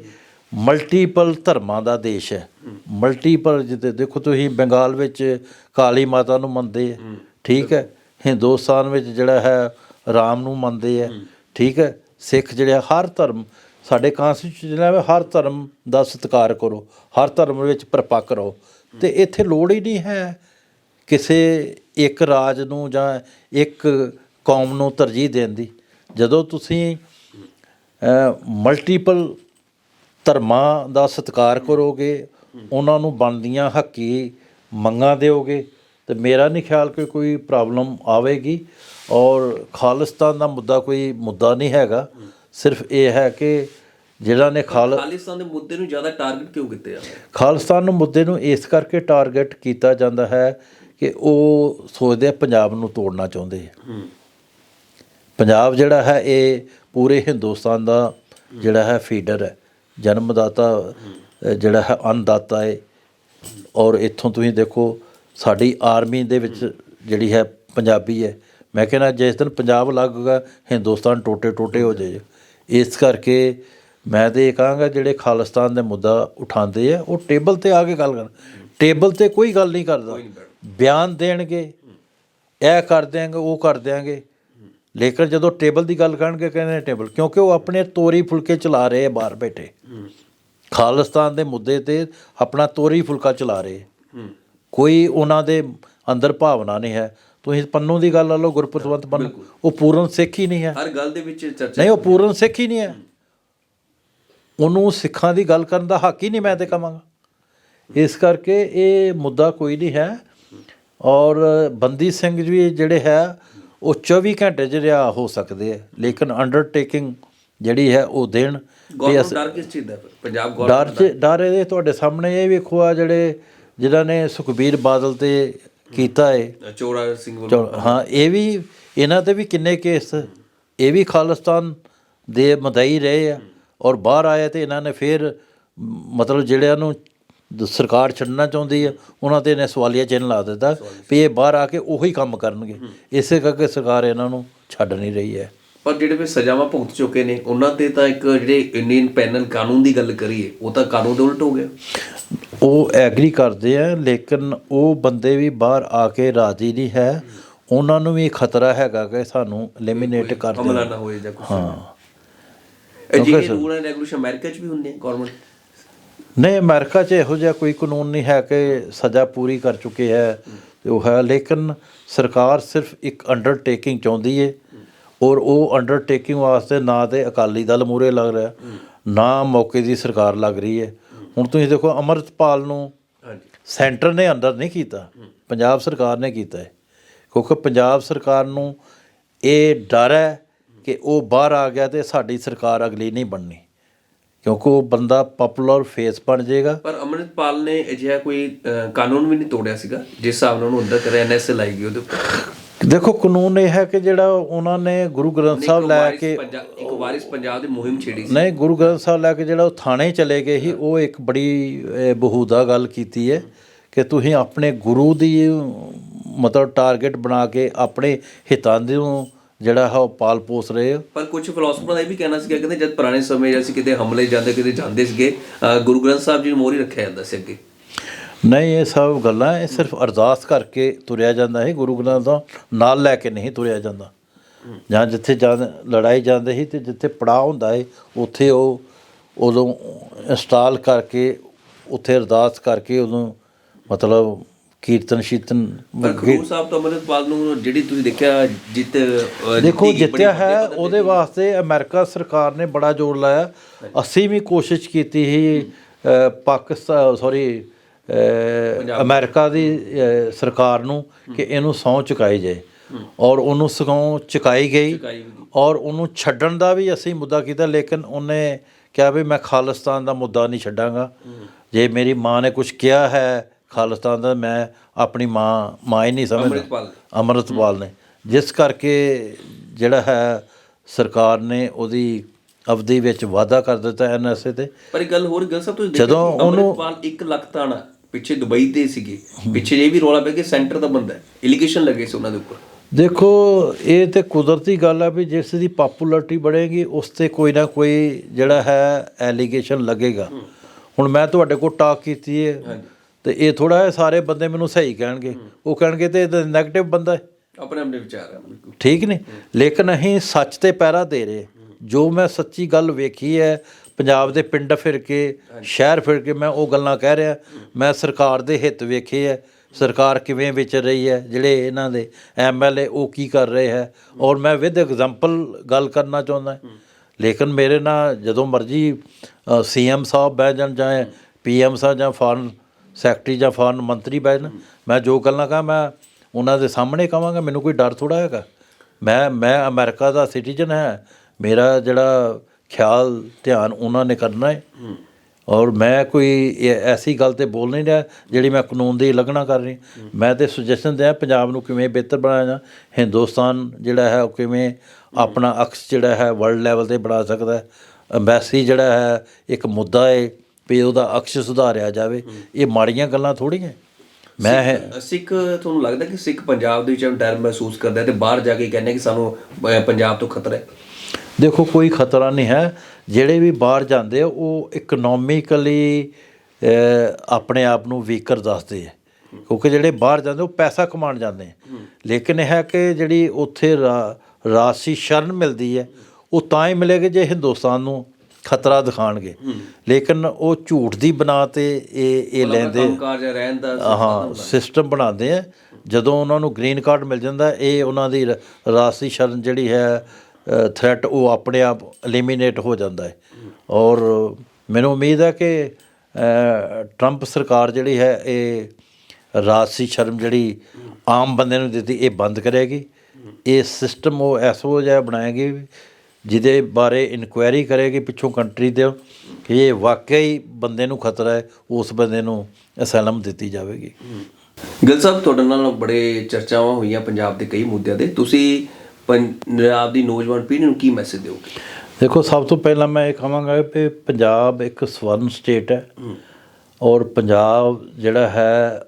ਮਲਟੀਪਲ ਧਰਮਾਂ ਦਾ ਦੇਸ਼ ਹੈ। ਮਲਟੀਪਲ ਜਿੱਤੇ ਦੇਖੋ ਤੁਸੀਂ ਬੰਗਾਲ ਵਿੱਚ ਕਾਲੀ ਮਾਤਾ ਨੂੰ ਮੰਨਦੇ ਹੈ ਠੀਕ ਹੈ। ਹਿੰਦੁਸਤਾਨ ਵਿੱਚ ਜਿਹੜਾ ਹੈ, ਰਾਮ ਨੂੰ ਮੰਨਦੇ ਹੈ ਠੀਕ ਹੈ। ਸਿੱਖ ਜਿਹੜੇ ਹਰ ਧਰਮ, ਸਾਡੇ ਕਾਂਸਟੀਟਿਊਸ਼ਨ ਹੈ ਹਰ ਧਰਮ ਦਾ ਸਤਿਕਾਰ ਕਰੋ। ਹਰ ਧਰਮ ਵਿੱਚ ਪਰਪੱਕ ਰਹੋ। ਤੇ ਇੱਥੇ ਲੋੜ ਹੀ ਨਹੀਂ ਹੈ ਕਿਸੇ ਇੱਕ ਰਾਜ ਨੂੰ ਜਾਂ ਇੱਕ ਕੌਮ ਨੂੰ ਤਰਜੀਹ ਦੇਣ ਦੀ। ਜਦੋਂ ਤੁਸੀਂ ਮਲਟੀਪਲ ਧਰਮਾਂ ਦਾ ਸਤਿਕਾਰ ਕਰੋਗੇ ਉਹਨਾਂ ਨੂੰ ਬਣਦੀਆਂ ਹੱਕੀ ਮੰਗਾਂ ਦਿਓਗੇ ਤੇ ਮੇਰਾ ਨਹੀਂ ਖਿਆਲ ਕਿ ਕੋਈ ਪ੍ਰੋਬਲਮ ਆਵੇਗੀ ਔਰ ਖਾਲਿਸਤਾਨ ਦਾ ਮੁੱਦਾ ਕੋਈ ਮੁੱਦਾ ਨਹੀਂ ਹੈਗਾ। ਸਿਰਫ ਇਹ ਹੈ ਕਿ ਜਿਹੜਾ ਨੇ ਖਾਲ ਖਾਲਿਸਤਾਨ ਦੇ ਮੁੱਦੇ ਨੂੰ ਜ਼ਿਆਦਾ ਟਾਰਗੇਟ ਕਿਉਂ ਕੀਤਾ ਜਾਂਦਾ ਖਾਲਿਸਤਾਨ ਨੂੰ ਮੁੱਦੇ ਨੂੰ ਇਸ ਕਰਕੇ ਟਾਰਗੇਟ ਕੀਤਾ ਜਾਂਦਾ ਹੈ ਕਿ ਉਹ ਸੋਚਦੇ ਆ ਪੰਜਾਬ ਨੂੰ ਤੋੜਨਾ ਚਾਹੁੰਦੇ ਆ। ਪੰਜਾਬ ਜਿਹੜਾ ਹੈ, ਇਹ ਪੂਰੇ ਹਿੰਦੁਸਤਾਨ ਦਾ ਜਿਹੜਾ ਹੈ ਫੀਡਰ ਹੈ। ਜਨਮਦਾਤਾ ਜਿਹੜਾ ਹੈ ਅੰਨਦਾਤਾ ਹੈ ਔਰ ਇੱਥੋਂ ਤੁਸੀਂ ਦੇਖੋ, ਸਾਡੀ ਆਰਮੀ ਦੇ ਵਿੱਚ ਜਿਹੜੀ ਹੈ ਪੰਜਾਬੀ ਹੈ ਮੈਂ ਕਹਿੰਦਾ, ਜਿਸ ਦਿਨ ਪੰਜਾਬ ਲੱਗੂਗਾ, ਹਿੰਦੁਸਤਾਨ ਟੋਟੇ ਟੋਟੇ ਹੋ ਜਾਏ ਇਸ ਕਰਕੇ ਮੈਂ ਤੇ ਇਹ ਕਹਾਂਗਾ, ਜਿਹੜੇ ਖਾਲਿਸਤਾਨ ਦੇ ਮੁੱਦਾ ਉਠਾਉਂਦੇ ਆ, ਉਹ ਟੇਬਲ ਤੇ ਆ ਕੇ ਗੱਲ ਕਰਨ। ਟੇਬਲ ਤੇ ਕੋਈ ਗੱਲ ਨਹੀਂ ਕਰਦਾ। ਬਿਆਨ ਦੇਣਗੇ ਇਹ ਕਰ ਦਿਆਂਗੇ ਉਹ ਕਰ ਦਿਆਂਗੇ। ਲੇਕਿਨ ਜਦੋਂ ਟੇਬਲ ਦੀ ਗੱਲ ਕਰਨਗੇ ਕਹਿੰਦੇ ਟੇਬਲ ਕਿਉਂਕਿ ਉਹ ਆਪਣੇ ਤੋਰੀ ਫੁਲਕੇ ਚਲਾ ਰਹੇ ਆ ਬਾਹਰ ਬੈਠੇ। ਖਾਲਿਸਤਾਨ ਦੇ ਮੁੱਦੇ ਤੇ ਆਪਣਾ ਤੋਰੀ ਫੁਲਕਾ ਚਲਾ ਰਹੇ। ਕੋਈ ਉਹਨਾਂ ਦੇ ਅੰਦਰ ਭਾਵਨਾ ਨਹੀਂ ਹੈ। ਤੁਸੀਂ ਪੰਨੂ ਦੀ ਗੱਲ ਲਾ ਲਓ ਗੁਰਪਤਵੰਤ ਪੰਨੂ ਉਹ ਪੂਰਨ ਸਿੱਖ ਹੀ ਨਹੀਂ ਹੈ। ਹਰ ਗੱਲ ਦੇ ਵਿੱਚ ਚਰਚਾ ਨਹੀਂ ਉਹ ਪੂਰਨ ਸਿੱਖ ਹੀ ਨਹੀਂ ਹੈ। ਉਹਨੂੰ ਸਿੱਖਾਂ ਦੀ ਗੱਲ ਕਰਨ ਦਾ ਹੱਕ ਹੀ ਨਹੀਂ ਮੈਂ ਤੇ ਕਵਾਂਗਾ ਇਸ ਕਰਕੇ ਇਹ ਮੁੱਦਾ ਕੋਈ ਨਹੀਂ ਹੈ। ਔਰ ਬੰਦੀ ਸਿੰਘ ਵੀ ਜਿਹੜੇ ਹੈ ਉਹ 24 ਘੰਟੇ 'ਚ ਰਿਹਾ ਹੋ ਸਕਦੇ ਆ ਲੇਕਿਨ ਅੰਡਰਟੇਕਿੰਗ ਜਿਹੜੀ ਹੈ ਉਹ ਦੇਣ ਅਸੀਂ ਡਰ ਕਿਸ ਚੀਜ਼ ਦਾ? ਪੰਜਾਬ ਡਰ ਗੌਰਮੈਂਟ ਚ ਡਰ ਇਹਦੇ ਤੁਹਾਡੇ ਸਾਹਮਣੇ ਇਹ ਵੇਖੋ ਆ ਜਿਹੜੇ ਜਿਨ੍ਹਾਂ ਨੇ ਸੁਖਬੀਰ ਬਾਦਲ ਤੇ ਕੀਤਾ ਹੈ ਚੋੜਾ ਸਿੰਘ ਹਾਂ ਇਹ ਵੀ ਇਹਨਾਂ ਤੇ ਵੀ ਕਿੰਨੇ ਕੇਸ ਇਹ ਵੀ ਖਾਲਿਸਤਾਨ ਦੇ ਮਦਈ ਰਹੇ ਆ। ਔਰ ਬਾਹਰ ਆਏ ਤੇ ਇਹਨਾਂ ਨੇ ਫਿਰ ਮਤਲਬ ਜਿਹੜਿਆਂ ਨੂੰ ਸਰਕਾਰ ਛੱਡਣਾ ਚਾਹੁੰਦੀ ਆ ਉਹਨਾਂ ਤੇ ਇਹਨੇ ਸਵਾਲੀਆ ਚਿੰਨ੍ਹ ਲਾ ਦਿੱਤਾ ਵੀ ਇਹ ਬਾਹਰ ਆ ਕੇ ਉਹੀ ਕੰਮ ਕਰਨਗੇ। ਇਸੇ ਕਰਕੇ ਸਰਕਾਰ ਇਹਨਾਂ ਨੂੰ ਛੱਡ ਨਹੀਂ ਰਹੀ ਹੈ। ਪਰ ਜਿਹੜੇ ਵੀ ਸਜ਼ਾਵਾਂ ਭੁਗਤ ਚੁੱਕੇ ਨੇ ਉਹਨਾਂ ਤੇ ਤਾਂ ਇੱਕ ਜਿਹੜੇ ਇੰਡੀਅਨ ਪੈਨਲ ਕਾਨੂੰਨ ਦੀ ਗੱਲ ਕਰੀਏ ਉਹ ਤਾਂ ਕਾਨੂੰਨ ਦੇ ਉਲਟ ਹੋ ਗਿਆ। ਉਹ ਐਗਰੀ ਕਰਦੇ ਆ ਲੇਕਿਨ ਉਹ ਬੰਦੇ ਵੀ ਬਾਹਰ ਆ ਕੇ ਰਾਜੀ ਨਹੀਂ ਹੈ। ਉਹਨਾਂ ਨੂੰ ਵੀ ਖਤਰਾ ਹੈਗਾ ਕਿ ਸਾਨੂੰ ਐਲੀਮੀਨੇਟ ਕਰ ਦੇਣ। ਹਮਲਾ ਨਾ ਹੋਏ ਜਾਂ ਕੁਝ ਹਾਂ। ਅਜਿਹੇ ਰੂਲ ਐਂਡ ਰੈਗੂਲੇਸ਼ਨ ਅਮਰੀਕਾ 'ਚ ਵੀ ਹੁੰਦੇ ਆ ਗਵਰਨਮੈਂਟ ਨਹੀਂ ਅਮਰੀਕਾ 'ਚ ਇਹੋ ਜਿਹਾ ਕੋਈ ਕਾਨੂੰਨ ਨਹੀਂ ਹੈ ਕਿ ਸਜ਼ਾ ਪੂਰੀ ਕਰ ਚੁੱਕੇ ਹੈ ਤੇ ਉਹ ਹੈ ਲੇਕਿਨ ਸਰਕਾਰ ਸਿਰਫ ਇੱਕ ਅੰਡਰਟੇਕਿੰਗ ਚਾਹੁੰਦੀ ਹੈ ਔਰ ਉਹ ਅੰਡਰਟੇਕਿੰਗ ਵਾਸਤੇ ਨਾ ਤੇ ਅਕਾਲੀ ਦਲ ਮੂਰੇ ਲੱਗ ਰਿਹਾ ਨਾ ਮੌਕੇ ਦੀ ਸਰਕਾਰ ਲੱਗ ਰਹੀ ਹੈ ਹੁਣ ਤੁਸੀਂ ਦੇਖੋ ਅਮਰਤਪਾਲ ਨੂੰ ਹਾਂਜੀ। ਸੈਂਟਰ ਨੇ ਅੰਦਰ ਨਹੀਂ ਕੀਤਾ ਪੰਜਾਬ ਸਰਕਾਰ ਨੇ ਕੀਤਾ ਹੈ ਕਿਉਂਕਿ ਪੰਜਾਬ ਸਰਕਾਰ ਨੂੰ ਇਹ ਡਰ ਹੈ ਕਿ ਉਹ ਬਾਹਰ ਆ ਗਿਆ ਤੇ ਸਾਡੀ ਸਰਕਾਰ ਅਗਲੀ ਨਹੀਂ ਬਣਨੀ। ਕਿਉਂਕਿ ਉਹ ਬੰਦਾ ਪਪੂਲਰ ਫੇਸ ਬਣ ਜਾਏਗਾ। ਪਰ ਅਮਰਿਤਪਾਲ ਨੇ ਅਜਿਹਾ ਕੋਈ ਕਾਨੂੰਨ ਵੀ ਨਹੀਂ ਤੋੜਿਆ ਸੀਗਾ ਜਿਸ ਹਿਸਾਬ ਨਾਲ ਉਹਨੂੰ ਅੰਦਰ ਕਰਿਆ ਐਨਐਸਏ ਲਾਈ ਗਈ ਉਹਦੇ ਉੱਪਰ। ਦੇਖੋ ਕਾਨੂੰਨ ਇਹ ਹੈ ਕਿ ਜਿਹੜਾ ਉਹਨਾਂ ਨੇ ਗੁਰੂ ਗ੍ਰੰਥ ਸਾਹਿਬ ਲੈ ਕੇ ਇੱਕ ਵਾਰਿਸ ਪੰਜਾਬ ਦੀ ਮੁਹਿੰਮ ਛੇੜੀ ਸੀ। ਨਹੀਂ ਗੁਰੂ ਗ੍ਰੰਥ ਸਾਹਿਬ ਲੈ ਕੇ ਜਿਹੜਾ ਉਹ ਥਾਣੇ ਚਲੇ ਗਏ ਸੀ ਉਹ ਇੱਕ ਬੜੀ ਬਹੂਦਾ ਗੱਲ ਕੀਤੀ ਹੈ ਕਿ ਤੁਸੀਂ ਆਪਣੇ ਗੁਰੂ ਦੀ ਮਤਲਬ ਟਾਰਗੇਟ ਬਣਾ ਕੇ ਆਪਣੇ ਹਿੱਤਾਂ ਦੇ ਨੂੰ ਜਿਹੜਾ ਹੈ ਉਹ ਪਾਲ ਪੋਸ ਰਹੇ ਪਰ ਕੁਝ ਫਿਲਾਸਫਰ ਦਾ ਇਹ ਵੀ ਕਹਿਣਾ ਸੀਗਾ ਕਹਿੰਦੇ ਜਦ ਪੁਰਾਣੇ ਸਮੇਂ ਅਸੀਂ ਕਿਤੇ ਹਮਲੇ ਜਾਂਦੇ ਕਿਤੇ ਜਾਂਦੇ ਸੀਗੇ ਗੁਰੂ ਗ੍ਰੰਥ ਸਾਹਿਬ ਜੀ ਨੂੰ ਮੋਹਰੀ ਰੱਖਿਆ ਜਾਂਦਾ ਸੀ ਅੱਗੇ। ਨਹੀਂ ਇਹ ਸਭ ਗੱਲਾਂ ਇਹ ਸਿਰਫ ਅਰਦਾਸ ਕਰਕੇ ਤੁਰਿਆ ਜਾਂਦਾ ਹੈ ਗੁਰੂ ਗ੍ਰੰਥ ਦਾ ਨਾਲ ਲੈ ਕੇ ਨਹੀਂ ਤੁਰਿਆ ਜਾਂਦਾ। ਜਾਂ ਜਿੱਥੇ ਜਾਂ ਲੜਾਈ ਜਾਂਦੇ ਸੀ ਤੇ ਜਿੱਥੇ ਪੜਾਅ ਹੁੰਦਾ ਹੈ ਉੱਥੇ ਉਹ ਉਦੋਂ ਇੰਸਟਾਲ ਕਰਕੇ ਉੱਥੇ ਅਰਦਾਸ ਕਰਕੇ ਉਦੋਂ ਮਤਲਬ ਕੀਰਤਨ ਸ਼ੀਤਨ ਖਡੂਰ ਸਾਹਿਬ ਤੋਂ ਅਮਰਿਤਪਾਲ ਨੂੰ ਜਿਹੜੀ ਤੁਸੀਂ ਦੇਖਿਆ ਜਿੱਤ ਦੇਖੋ ਜਿੱਤਿਆ ਹੈ ਉਹਦੇ ਵਾਸਤੇ ਅਮਰੀਕਾ ਸਰਕਾਰ ਨੇ ਬੜਾ ਜ਼ੋਰ ਲਾਇਆ। ਅਸੀਂ ਵੀ ਕੋਸ਼ਿਸ਼ ਕੀਤੀ ਸੀ ਪਾਕਿਸਤਾਨ ਸੌਰੀ ਅਮਰੀਕਾ ਦੀ ਸਰਕਾਰ ਨੂੰ ਕਿ ਇਹਨੂੰ ਸਹੁੰ ਚੁਕਾਈ ਜਾਏ। ਔਰ ਉਹਨੂੰ ਸਹੁੰ ਚੁਕਾਈ ਗਈ ਔਰ ਉਹਨੂੰ ਛੱਡਣ ਦਾ ਵੀ ਅਸੀਂ ਮੁੱਦਾ ਕੀਤਾ ਲੇਕਿਨ ਉਹਨੇ ਕਿਹਾ ਵੀ ਮੈਂ ਖਾਲਿਸਤਾਨ ਦਾ ਮੁੱਦਾ ਨਹੀਂ ਛੱਡਾਂਗਾ। ਜੇ ਮੇਰੀ ਮਾਂ ਨੇ ਕੁਝ ਕਿਹਾ ਹੈ ਖਾਲਿਸਤਾਨ ਦਾ ਮੈਂ ਆਪਣੀ ਮਾਂ ਮਾਂ ਹੀ ਨਹੀਂ ਸਮਝਦਾ। ਅਮਰਤਪਾਲ ਨੇ। ਜਿਸ ਕਰਕੇ ਜਿਹੜਾ ਹੈ ਸਰਕਾਰ ਨੇ ਉਹਦੀ ਅਵਧੀ ਵਿੱਚ ਵਾਅਦਾ ਕਰ ਦਿੱਤਾ ਐਨਐਸਏ ਤੇ। ਪਰ ਇਹ ਗੱਲ ਹੋਰ ਗੱਲ ਸਭ ਤੁਸੀਂ ਦੇਖੋ ਅਮਰਤਪਾਲ 1 ਲੱਖ ਤਾਣਾ ਪਿੱਛੇ ਦੁਬਈ ਤੇ ਸੀਗੇ। ਪਿੱਛੇ ਇਹ ਵੀ ਰੋਲਾ ਪਿਆ ਕਿ ਸੈਂਟਰ ਦਾ ਬੰਦਾ ਹੈ। ਐਲੀਗੇਸ਼ਨ ਲੱਗੇ ਸੀ ਉਹਨਾਂ ਦੇ ਉੱਪਰ। ਦੇਖੋ ਇਹ ਤੇ ਕੁਦਰਤੀ ਗੱਲ ਆ ਵੀ ਜਿਸ ਦੀ ਪਪੂਲੈਰਿਟੀ ਵਧੇਗੀ ਉਸ ਤੇ ਕੋਈ ਨਾ ਕੋਈ ਜਿਹੜਾ ਹੈ ਐਲੀਗੇਸ਼ਨ ਲੱਗੇਗਾ। ਹੁਣ ਮੈਂ ਤੁਹਾਡੇ ਕੋਲ ਟਾਕ ਕੀਤੀ ਹੈ ਤੇ ਇਹ ਥੋੜਾ ਹੈ ਸਾਰੇ ਬੰਦੇ ਮੈਨੂੰ ਸਹੀ ਕਹਿਣਗੇ। ਉਹ ਕਹਿਣਗੇ ਤੇ ਇਹ ਤਾਂ ਨੈਗੇਟਿਵ ਬੰਦਾ ਹੈ। ਆਪਣੇ ਆਪਣੇ ਵਿਚਾਰ ਹੈ ਬਿਲਕੁਲ। ਠੀਕ ਨਹੀਂ? ਲੇਕਿਨ ਅਸੀਂ ਸੱਚ ਤੇ ਪਹਿਰਾ ਦੇ ਰਹੇ। ਜੋ ਮੈਂ ਸੱਚੀ ਗੱਲ ਵੇਖੀ ਹੈ ਪੰਜਾਬ ਦੇ ਪਿੰਡ ਫਿਰ ਕੇ ਸ਼ਹਿਰ ਫਿਰ ਕੇ ਮੈਂ ਉਹ ਗੱਲਾਂ ਕਹਿ ਰਿਹਾ। ਮੈਂ ਸਰਕਾਰ ਦੇ ਹਿੱਤ ਵੇਖੇ ਹੈ। ਸਰਕਾਰ ਕਿਵੇਂ ਵਿਚਰ ਰਹੀ ਹੈ ਜਿਹੜੇ ਇਹਨਾਂ ਦੇ ਐਮਐਲਏ ਉਹ ਕੀ ਕਰ ਰਹੇ ਹੈ। ਔਰ ਮੈਂ ਵਿਦ ਐਗਜ਼ਾਮਪਲ ਗੱਲ ਕਰਨਾ ਚਾਹੁੰਦਾ ਲੇਕਿਨ ਮੇਰੇ ਨਾਲ ਜਦੋਂ ਮਰਜ਼ੀ ਸੀਐਮ ਸਾਹਿਬ ਬਹਿ ਜਾਣ ਜਾਂ ਪੀਐਮ ਸਾਹਿਬ ਜਾਂ ਫਾਰਨ ਸੈਕਟਰੀ ਜਾਂ ਫੋਰਨ ਮੰਤਰੀ ਬਹਿ ਜਾਣ। ਮੈਂ ਜੋ ਗੱਲਾਂ ਕਹਾਂ, ਮੈਂ ਉਹਨਾਂ ਦੇ ਸਾਹਮਣੇ ਕਹਾਂਗਾ, ਮੈਨੂੰ ਕੋਈ ਡਰ ਥੋੜਾ ਹੈਗਾ। ਮੈਂ ਮੈਂ ਅਮਰੀਕਾ ਦਾ ਸਿਟੀਜ਼ਨ ਹੈ। ਮੇਰਾ ਜਿਹੜਾ ਖਿਆਲ, ਧਿਆਨ ਉਹਨਾਂ ਨੇ ਕਰਨਾ ਹੈ। ਔਰ ਮੈਂ ਕੋਈ ਐਸੀ ਗੱਲ ਤੇ ਬੋਲ ਨਹੀਂ ਰਿਹਾ ਜਿਹੜੀ ਮੈਂ ਕਾਨੂੰਨ ਦੀ ਉਲੰਘਣਾ ਕਰ ਰਹੀ। ਮੈਂ ਤੇ ਸੁਜੈਸ਼ਨ ਦਿਆਂ ਪੰਜਾਬ ਨੂੰ ਕਿਵੇਂ ਬਿਹਤਰ ਬਣਾਇਆ ਜਾ ਹਿੰਦੁਸਤਾਨ ਜਿਹੜਾ ਹੈ, ਉਹ ਕਿਵੇਂ ਆਪਣਾ ਅਕਸ ਜਿਹੜਾ ਹੈ ਵਰਲਡ ਲੈਵਲ ਤੇ ਬਣਾ ਸਕਦਾ ਹੈ। ਅੰਬੈਸੀ ਜਿਹੜਾ ਹੈ, ਇੱਕ ਮੁੱਦਾ ਹੈ। ਵੀ ਉਹਦਾ ਅਕਸ ਸੁਧਾਰਿਆ ਜਾਵੇ। ਇਹ ਮਾੜੀਆਂ ਗੱਲਾਂ ਥੋੜੀਆਂ ਮੈਂ ਇਹ- ਸਿੱਖ ਤੁਹਾਨੂੰ ਲੱਗਦਾ ਕਿ ਸਿੱਖ ਪੰਜਾਬ ਦੇ ਵਿੱਚ ਡਰ ਮਹਿਸੂਸ ਕਰਦਾ ਹੈ ਤੇ ਬਾਹਰ ਜਾ ਕੇ ਕਹਿੰਦੇ ਕਿ ਸਾਨੂੰ ਪੰਜਾਬ ਤੋਂ ਖਤਰਾ ਹੈ? ਦੇਖੋ ਕੋਈ ਖਤਰਾ ਨਹੀਂ ਹੈ। ਜਿਹੜੇ ਵੀ ਬਾਹਰ ਜਾਂਦੇ ਆ ਉਹ ਇਕਨੋਮਿਕਲੀ ਆਪਣੇ ਆਪ ਨੂੰ ਵੀਕਰ ਦੱਸਦੇ ਆ। ਕਿਉਂਕਿ ਜਿਹੜੇ ਬਾਹਰ ਜਾਂਦੇ ਉਹ ਪੈਸਾ ਕਮਾਉਣ ਜਾਂਦੇ ਆ। ਲੇਕਿਨ ਇਹ ਹੈ ਕਿ ਜਿਹੜੀ ਉੱਥੇ ਰਾਸ਼ੀ ਸ਼ਰਨ ਮਿਲਦੀ ਹੈ ਉਹ ਤਾਂ ਹੀ ਮਿਲੇਗੀ ਜੇ ਹਿੰਦੁਸਤਾਨ ਨੂੰ ਖਤਰਾ ਦਿਖਾਣਗੇ। ਲੇਕਿਨ ਉਹ ਝੂਠ ਦੀ ਬਣਾ ਤੇ ਇਹ ਇਹ ਲੈਂਦੇ ਹਾਂ ਸਿਸਟਮ ਬਣਾਉਂਦੇ ਆ। ਜਦੋਂ ਉਹਨਾਂ ਨੂੰ ਗ੍ਰੀਨ ਕਾਰਡ ਮਿਲ ਜਾਂਦਾ ਇਹ ਉਹਨਾਂ ਦੀ ਰਾਸ਼ੀ ਸ਼ਰਨ ਜਿਹੜੀ ਹੈ ਥ੍ਰੈਟ ਉਹ ਆਪਣੇ ਆਪ ਐਲੀਮੀਨੇਟ ਹੋ ਜਾਂਦਾ ਹੈ। ਔਰ ਮੈਨੂੰ ਉਮੀਦ ਹੈ ਕਿ ਟਰੰਪ ਸਰਕਾਰ ਜਿਹੜੀ ਹੈ ਇਹ ਰਾਸ਼ੀ ਸ਼ਰਮ ਜਿਹੜੀ ਆਮ ਬੰਦੇ ਨੂੰ ਦਿੱਤੀ ਇਹ ਬੰਦ ਕਰੇਗੀ। ਇਹ ਸਿਸਟਮ ਉਹ ਐਸੋ ਜਿਹਾ ਬਣਾਏਗੀ ਜਿਹਦੇ ਬਾਰੇ ਇਨਕੁਆਇਰੀ ਕਰੇਗੀ ਪਿੱਛੋਂ ਕੰਟਰੀ ਦੇ ਕਿ ਇਹ ਵਾਕਈ ਬੰਦੇ ਨੂੰ ਖਤਰਾ ਹੈ ਉਸ ਬੰਦੇ ਨੂੰ ਅਸਾਲਮ ਦਿੱਤੀ ਜਾਵੇਗੀ। ਗਿਲ ਸਾਹਿਬ ਤੁਹਾਡੇ ਨਾਲ ਬੜੇ ਚਰਚਾਵਾਂ ਹੋਈਆਂ ਪੰਜਾਬ ਦੇ ਕਈ ਮੁੱਦਿਆਂ ਤੇ। ਤੁਸੀਂ ਪੰਜਾਬ ਦੀ ਨੌਜਵਾਨ ਪੀੜ੍ਹੀ ਨੂੰ ਕੀ ਮੈਸੇਜ ਦਿਓਗੇ? ਦੇਖੋ ਸਭ ਤੋਂ ਪਹਿਲਾਂ ਮੈਂ ਇਹ ਕਹਾਂਗਾ ਕਿ ਪੰਜਾਬ ਇੱਕ ਸਵਰਨ ਸਟੇਟ ਹੈ ਔਰ ਪੰਜਾਬ ਜਿਹੜਾ ਹੈ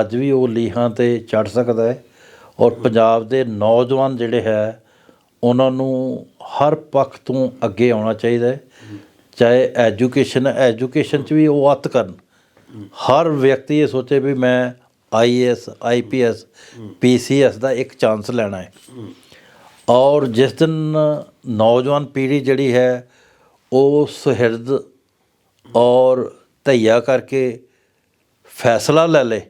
ਅੱਜ ਵੀ ਉਹ ਲੀਹਾਂ ਤੇ ਚੜ ਸਕਦਾ ਹੈ ਔਰ ਪੰਜਾਬ ਦੇ ਨੌਜਵਾਨ ਜਿਹੜੇ ਹੈ ਉਹਨਾਂ ਨੂੰ ਹਰ ਪੱਖ ਤੋਂ ਅੱਗੇ ਆਉਣਾ ਚਾਹੀਦਾ ਹੈ। ਚਾਹੇ ਐਜੂਕੇਸ਼ਨ ਐਜੂਕੇਸ਼ਨ 'ਚ ਵੀ ਉਹ ਅੱਤ ਕਰਨ। ਹਰ ਵਿਅਕਤੀ ਇਹ ਸੋਚੇ ਵੀ ਮੈਂ ਆਈਐਸ ਆਈਪੀਐਸ ਪੀਸੀਐਸ ਦਾ ਇੱਕ ਚਾਂਸ ਲੈਣਾ ਹੈ। ਔਰ ਜਿਸ ਦਿਨ ਨੌਜਵਾਨ ਪੀੜ੍ਹੀ ਜਿਹੜੀ ਹੈ ਉਹ ਸੁਹਿਰਦ ਔਰ ਧਈਆ ਕਰਕੇ ਫੈਸਲਾ ਲੈ ਲੇ।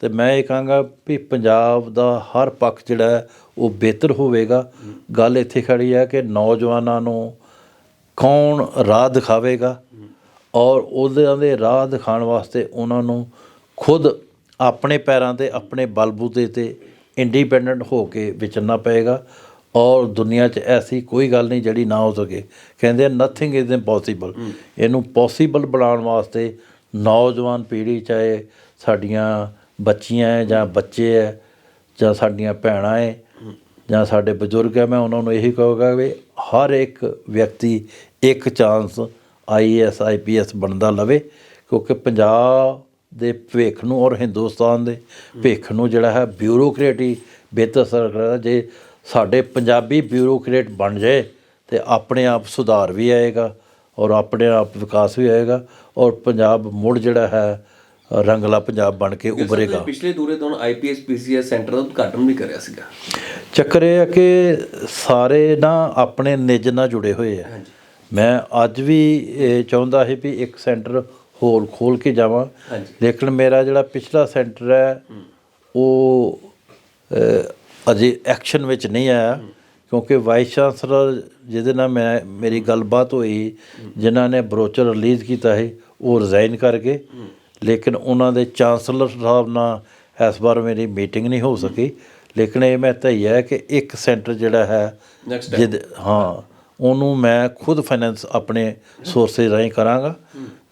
ਤੇ ਮੈਂ ਇਹ ਕਹਾਂਗਾ ਵੀ ਪੰਜਾਬ ਦਾ ਹਰ ਪੱਖ ਜਿਹੜਾ ਉਹ ਬਿਹਤਰ ਹੋਵੇਗਾ। ਗੱਲ ਇੱਥੇ ਖੜੀ ਹੈ ਕਿ ਨੌਜਵਾਨਾਂ ਨੂੰ ਕੌਣ ਰਾਹ ਦਿਖਾਵੇਗਾ ਔਰ ਉਹਦੇ ਦੇ ਰਾਹ ਦਿਖਾਉਣ ਵਾਸਤੇ ਉਹਨਾਂ ਨੂੰ ਖੁਦ ਆਪਣੇ ਪੈਰਾਂ ਤੇ ਆਪਣੇ ਬਲਬੂਤੇ ਤੇ ਇੰਡੀਪੈਂਡੈਂਟ ਹੋ ਕੇ ਵਿਚਰਨਾ ਪਏਗਾ ਔਰ ਦੁਨੀਆ 'ਚ ਐਸੀ ਕੋਈ ਗੱਲ ਨਹੀਂ ਜਿਹੜੀ ਨਾ ਹੋ ਸਕੇ। ਕਹਿੰਦੇ ਆ ਨਥਿੰਗ ਇਜ਼ ਇੰਪੋਸੀਬਲ ਇਹਨੂੰ ਪੋਸੀਬਲ ਬਣਾਉਣ ਵਾਸਤੇ ਨੌਜਵਾਨ ਪੀੜ੍ਹੀ ਚਾਹੇ ਸਾਡੀਆਂ ਬੱਚੀਆਂ ਹੈ ਜਾਂ ਬੱਚੇ ਹੈ ਜਾਂ ਸਾਡੀਆਂ ਭੈਣਾਂ ਹੈ ਜਾਂ ਸਾਡੇ ਬਜ਼ੁਰਗ ਹੈ ਮੈਂ ਉਹਨਾਂ ਨੂੰ ਇਹੀ ਕਹਾਂਗਾ ਵੀ ਹਰ ਇੱਕ ਵਿਅਕਤੀ ਇੱਕ ਚਾਂਸ ਆਈਐਸ ਆਈਪੀਐਸ ਬਣਦਾ ਲਵੇ ਕਿਉਂਕਿ ਪੰਜਾਬ ਦੇ ਭਵਿੱਖ ਨੂੰ ਔਰ ਹਿੰਦੁਸਤਾਨ ਦੇ ਭਵਿੱਖ ਨੂੰ ਜਿਹੜਾ ਹੈ ਬਿਊਰੋਕਰੇਟੀ ਬਿਹਤਰ ਅਸਰ ਕਰਦਾ ਜੇ ਸਾਡੇ ਪੰਜਾਬੀ ਬਿਊਰੋਕਰੇਟ ਬਣ ਜਾਏ ਤੇ ਆਪਣੇ ਆਪ ਸੁਧਾਰ ਵੀ ਆਏਗਾ ਔਰ ਆਪਣੇ ਆਪ ਵਿਕਾਸ ਵੀ ਆਏਗਾ ਔਰ ਪੰਜਾਬ ਮੁੜ ਜਿਹੜਾ ਹੈ ਰੰਗਲਾ ਪੰਜਾਬ ਬਣ ਕੇ ਉਭਰੇਗਾ। ਪਿਛਲੇ ਦੂਰੇ ਤੋਂ ਆਈਪੀਐਸ ਪੀਸੀਐਸ ਸੈਂਟਰ ਦਾ ਉਦਘਾਟਨ ਵੀ ਕਰਿਆ ਸੀਗਾ। ਚੱਕਰ ਇਹ ਹੈ ਕਿ ਸਾਰੇ ਨਾ ਆਪਣੇ ਨਿੱਜ ਨਾਲ ਜੁੜੇ ਹੋਏ ਆ। ਮੈਂ ਅੱਜ ਵੀ ਇਹ ਚਾਹੁੰਦਾ ਸੀ ਵੀ ਇੱਕ ਸੈਂਟਰ ਹੋਰ ਖੋਲ ਕੇ ਜਾਵਾਂ। ਲੇਕਿਨ ਮੇਰਾ ਜਿਹੜਾ ਪਿਛਲਾ ਸੈਂਟਰ ਹੈ ਉਹ ਅਜੇ ਐਕਸ਼ਨ ਵਿੱਚ ਨਹੀਂ ਆਇਆ। ਕਿਉਂਕਿ ਵਾਈਸ ਚਾਂਸਲਰ ਜਿਹਦੇ ਨਾਲ ਮੈਂ ਮੇਰੀ ਗੱਲਬਾਤ ਹੋਈ ਜਿਨ੍ਹਾਂ ਨੇ ਬਰੋਚਰ ਰਿਲੀਜ਼ ਕੀਤਾ ਸੀ ਉਹ ਰਿਜ਼ਾਈਨ ਕਰ ਗਏ ਲੇਕਿਨ ਉਹਨਾਂ ਦੇ ਚਾਂਸਲਰ ਸਾਹਿਬ ਨਾਲ ਇਸ ਵਾਰ ਮੇਰੀ ਮੀਟਿੰਗ ਨਹੀਂ ਹੋ ਸਕੀ। ਲੇਕਿਨ ਇਹ ਮੈਂ ਧਈਆ ਕਿ ਇੱਕ ਸੈਂਟਰ ਜਿਹੜਾ ਹੈ ਜਿਹਦੇ ਹਾਂ ਉਹਨੂੰ ਮੈਂ ਖੁਦ ਫਾਈਨੈਂਸ ਆਪਣੇ ਸੋਰਸੇ ਰਾਹੀਂ ਕਰਾਂਗਾ।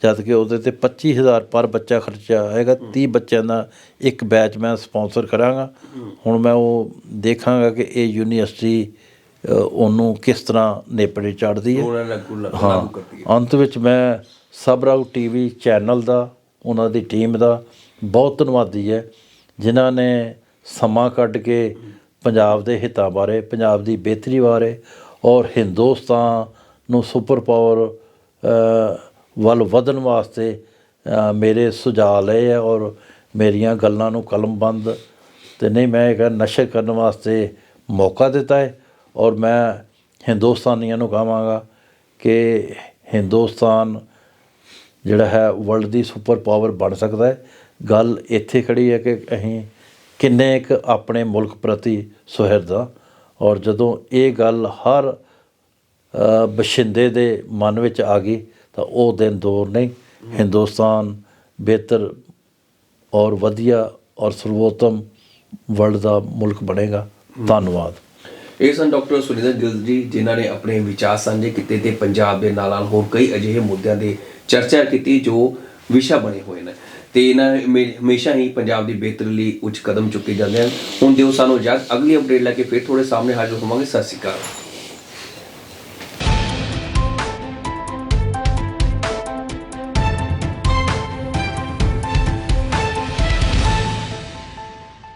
ਜਦ ਕਿ ਉਹਦੇ ਤੇ 25000 ਪਰ ਬੱਚਾ ਖਰਚਾ ਆਏਗਾ 30 ਬੱਚਿਆਂ ਦਾ ਇੱਕ ਬੈਚ ਮੈਂ ਸਪਾਂਸਰ ਕਰਾਂਗਾ। ਹੁਣ ਮੈਂ ਉਹ ਦੇਖਾਂਗਾ ਕਿ ਇਹ ਯੂਨੀਵਰਸਿਟੀ ਉਹਨੂੰ ਕਿਸ ਤਰ੍ਹਾਂ ਨੇਪਰੇ ਚੜਦੀ ਹੈ। ਹਾਂ ਅੰਤ ਵਿੱਚ ਮੈਂ ਸਬਰਾਉ ਟੀਵੀ ਚੈਨਲ ਦਾ ਉਹਨਾਂ ਦੀ ਟੀਮ ਦਾ ਬਹੁਤ ਧੰਨਵਾਦੀ ਹੈ ਜਿਨ੍ਹਾਂ ਨੇ ਸਮਾਂ ਕੱਢ ਕੇ ਪੰਜਾਬ ਦੇ ਹਿੱਤਾਂ ਬਾਰੇ, ਪੰਜਾਬ ਦੀ ਬਿਹਤਰੀ ਬਾਰੇ ਔਰ ਹਿੰਦੁਸਤਾਨ ਨੂੰ ਸੁਪਰ ਪਾਵਰ ਵੱਲ ਵਧਣ ਵਾਸਤੇ ਮੇਰੇ ਸੁਝਾਅ ਲਏ ਹੈ ਔਰ ਮੇਰੀਆਂ ਗੱਲਾਂ ਨੂੰ ਕਲਮਬੰਦ ਤੇ ਨਹੀਂ, ਮੈਂ ਇਹ ਨਸ਼ਰ ਕਰਨ ਵਾਸਤੇ ਮੌਕਾ ਦਿੱਤਾ ਹੈ ਔਰ ਮੈਂ ਹਿੰਦੁਸਤਾਨੀਆਂ ਨੂੰ ਕਹਾਂਗਾ ਕਿ ਹਿੰਦੁਸਤਾਨ ਜਿਹੜਾ ਹੈ ਵਰਲਡ ਦੀ ਸੁਪਰ ਪਾਵਰ ਬਣ ਸਕਦਾ ਹੈ। ਗੱਲ ਇੱਥੇ ਖੜੀ ਹੈ ਕਿ ਅਸੀਂ ਕਿੰਨੇ ਇੱਕ ਆਪਣੇ ਮੁਲਕ ਪ੍ਰਤੀ ਸੁਹਿਰਦ ਹਾਂ ਔਰ ਜਦੋਂ ਇਹ ਗੱਲ ਹਰ ਬਸ਼ਿੰਦੇ ਦੇ ਮਨ ਵਿੱਚ ਆ ਗਈ ਤਾਂ ਉਹ ਦਿਨ ਦੂਰ ਨਹੀਂ। ਹਿੰਦੁਸਤਾਨ ਬਿਹਤਰ ਔਰ ਵਧੀਆ ਔਰ ਸਰਵੋਤਮ ਵਰਲਡ ਦਾ ਮੁਲਕ ਬਣੇਗਾ। ਧੰਨਵਾਦ। ਇਹ ਸਨ ਡਾਕਟਰ ਸੁਰਿੰਦਰ ਗਿੱਲ ਜੀ ਜਿਨ੍ਹਾਂ ਨੇ ਆਪਣੇ ਵਿਚਾਰ ਸਾਂਝੇ ਕੀਤੇ ਤੇ ਪੰਜਾਬ ਦੇ ਨਾਲ ਨਾਲ ਹੋਰ ਕਈ ਅਜਿਹੇ ਮੁੱਦਿਆਂ ਦੇ ਚਰਚਾ ਕੀਤੀ ਜੋ ਵਿਸ਼ਾ ਬਣੇ ਹੋਏ ਨੇ। ਤੇ ਇਹਨਾਂ ਹਮੇਸ਼ਾ ਹੀ ਪੰਜਾਬ ਦੀ ਬਿਹਤਰੀ ਲਈ ਉੱਚ ਕਦਮ ਚੁੱਕੇ ਜਾਂਦੇ ਹਨ। ਹੁਣ ਦਿਓ ਸਾਨੂੰ ਇਜਾਜ਼ਤ, ਅਗਲੀ ਅਪਡੇਟ ਲੈ ਕੇ ਫਿਰ ਤੁਹਾਡੇ ਸਾਹਮਣੇ ਹਾਜ਼ਰ ਹੋਵਾਂਗੇ। ਸਤਿ ਸ਼੍ਰੀ ਅਕਾਲ।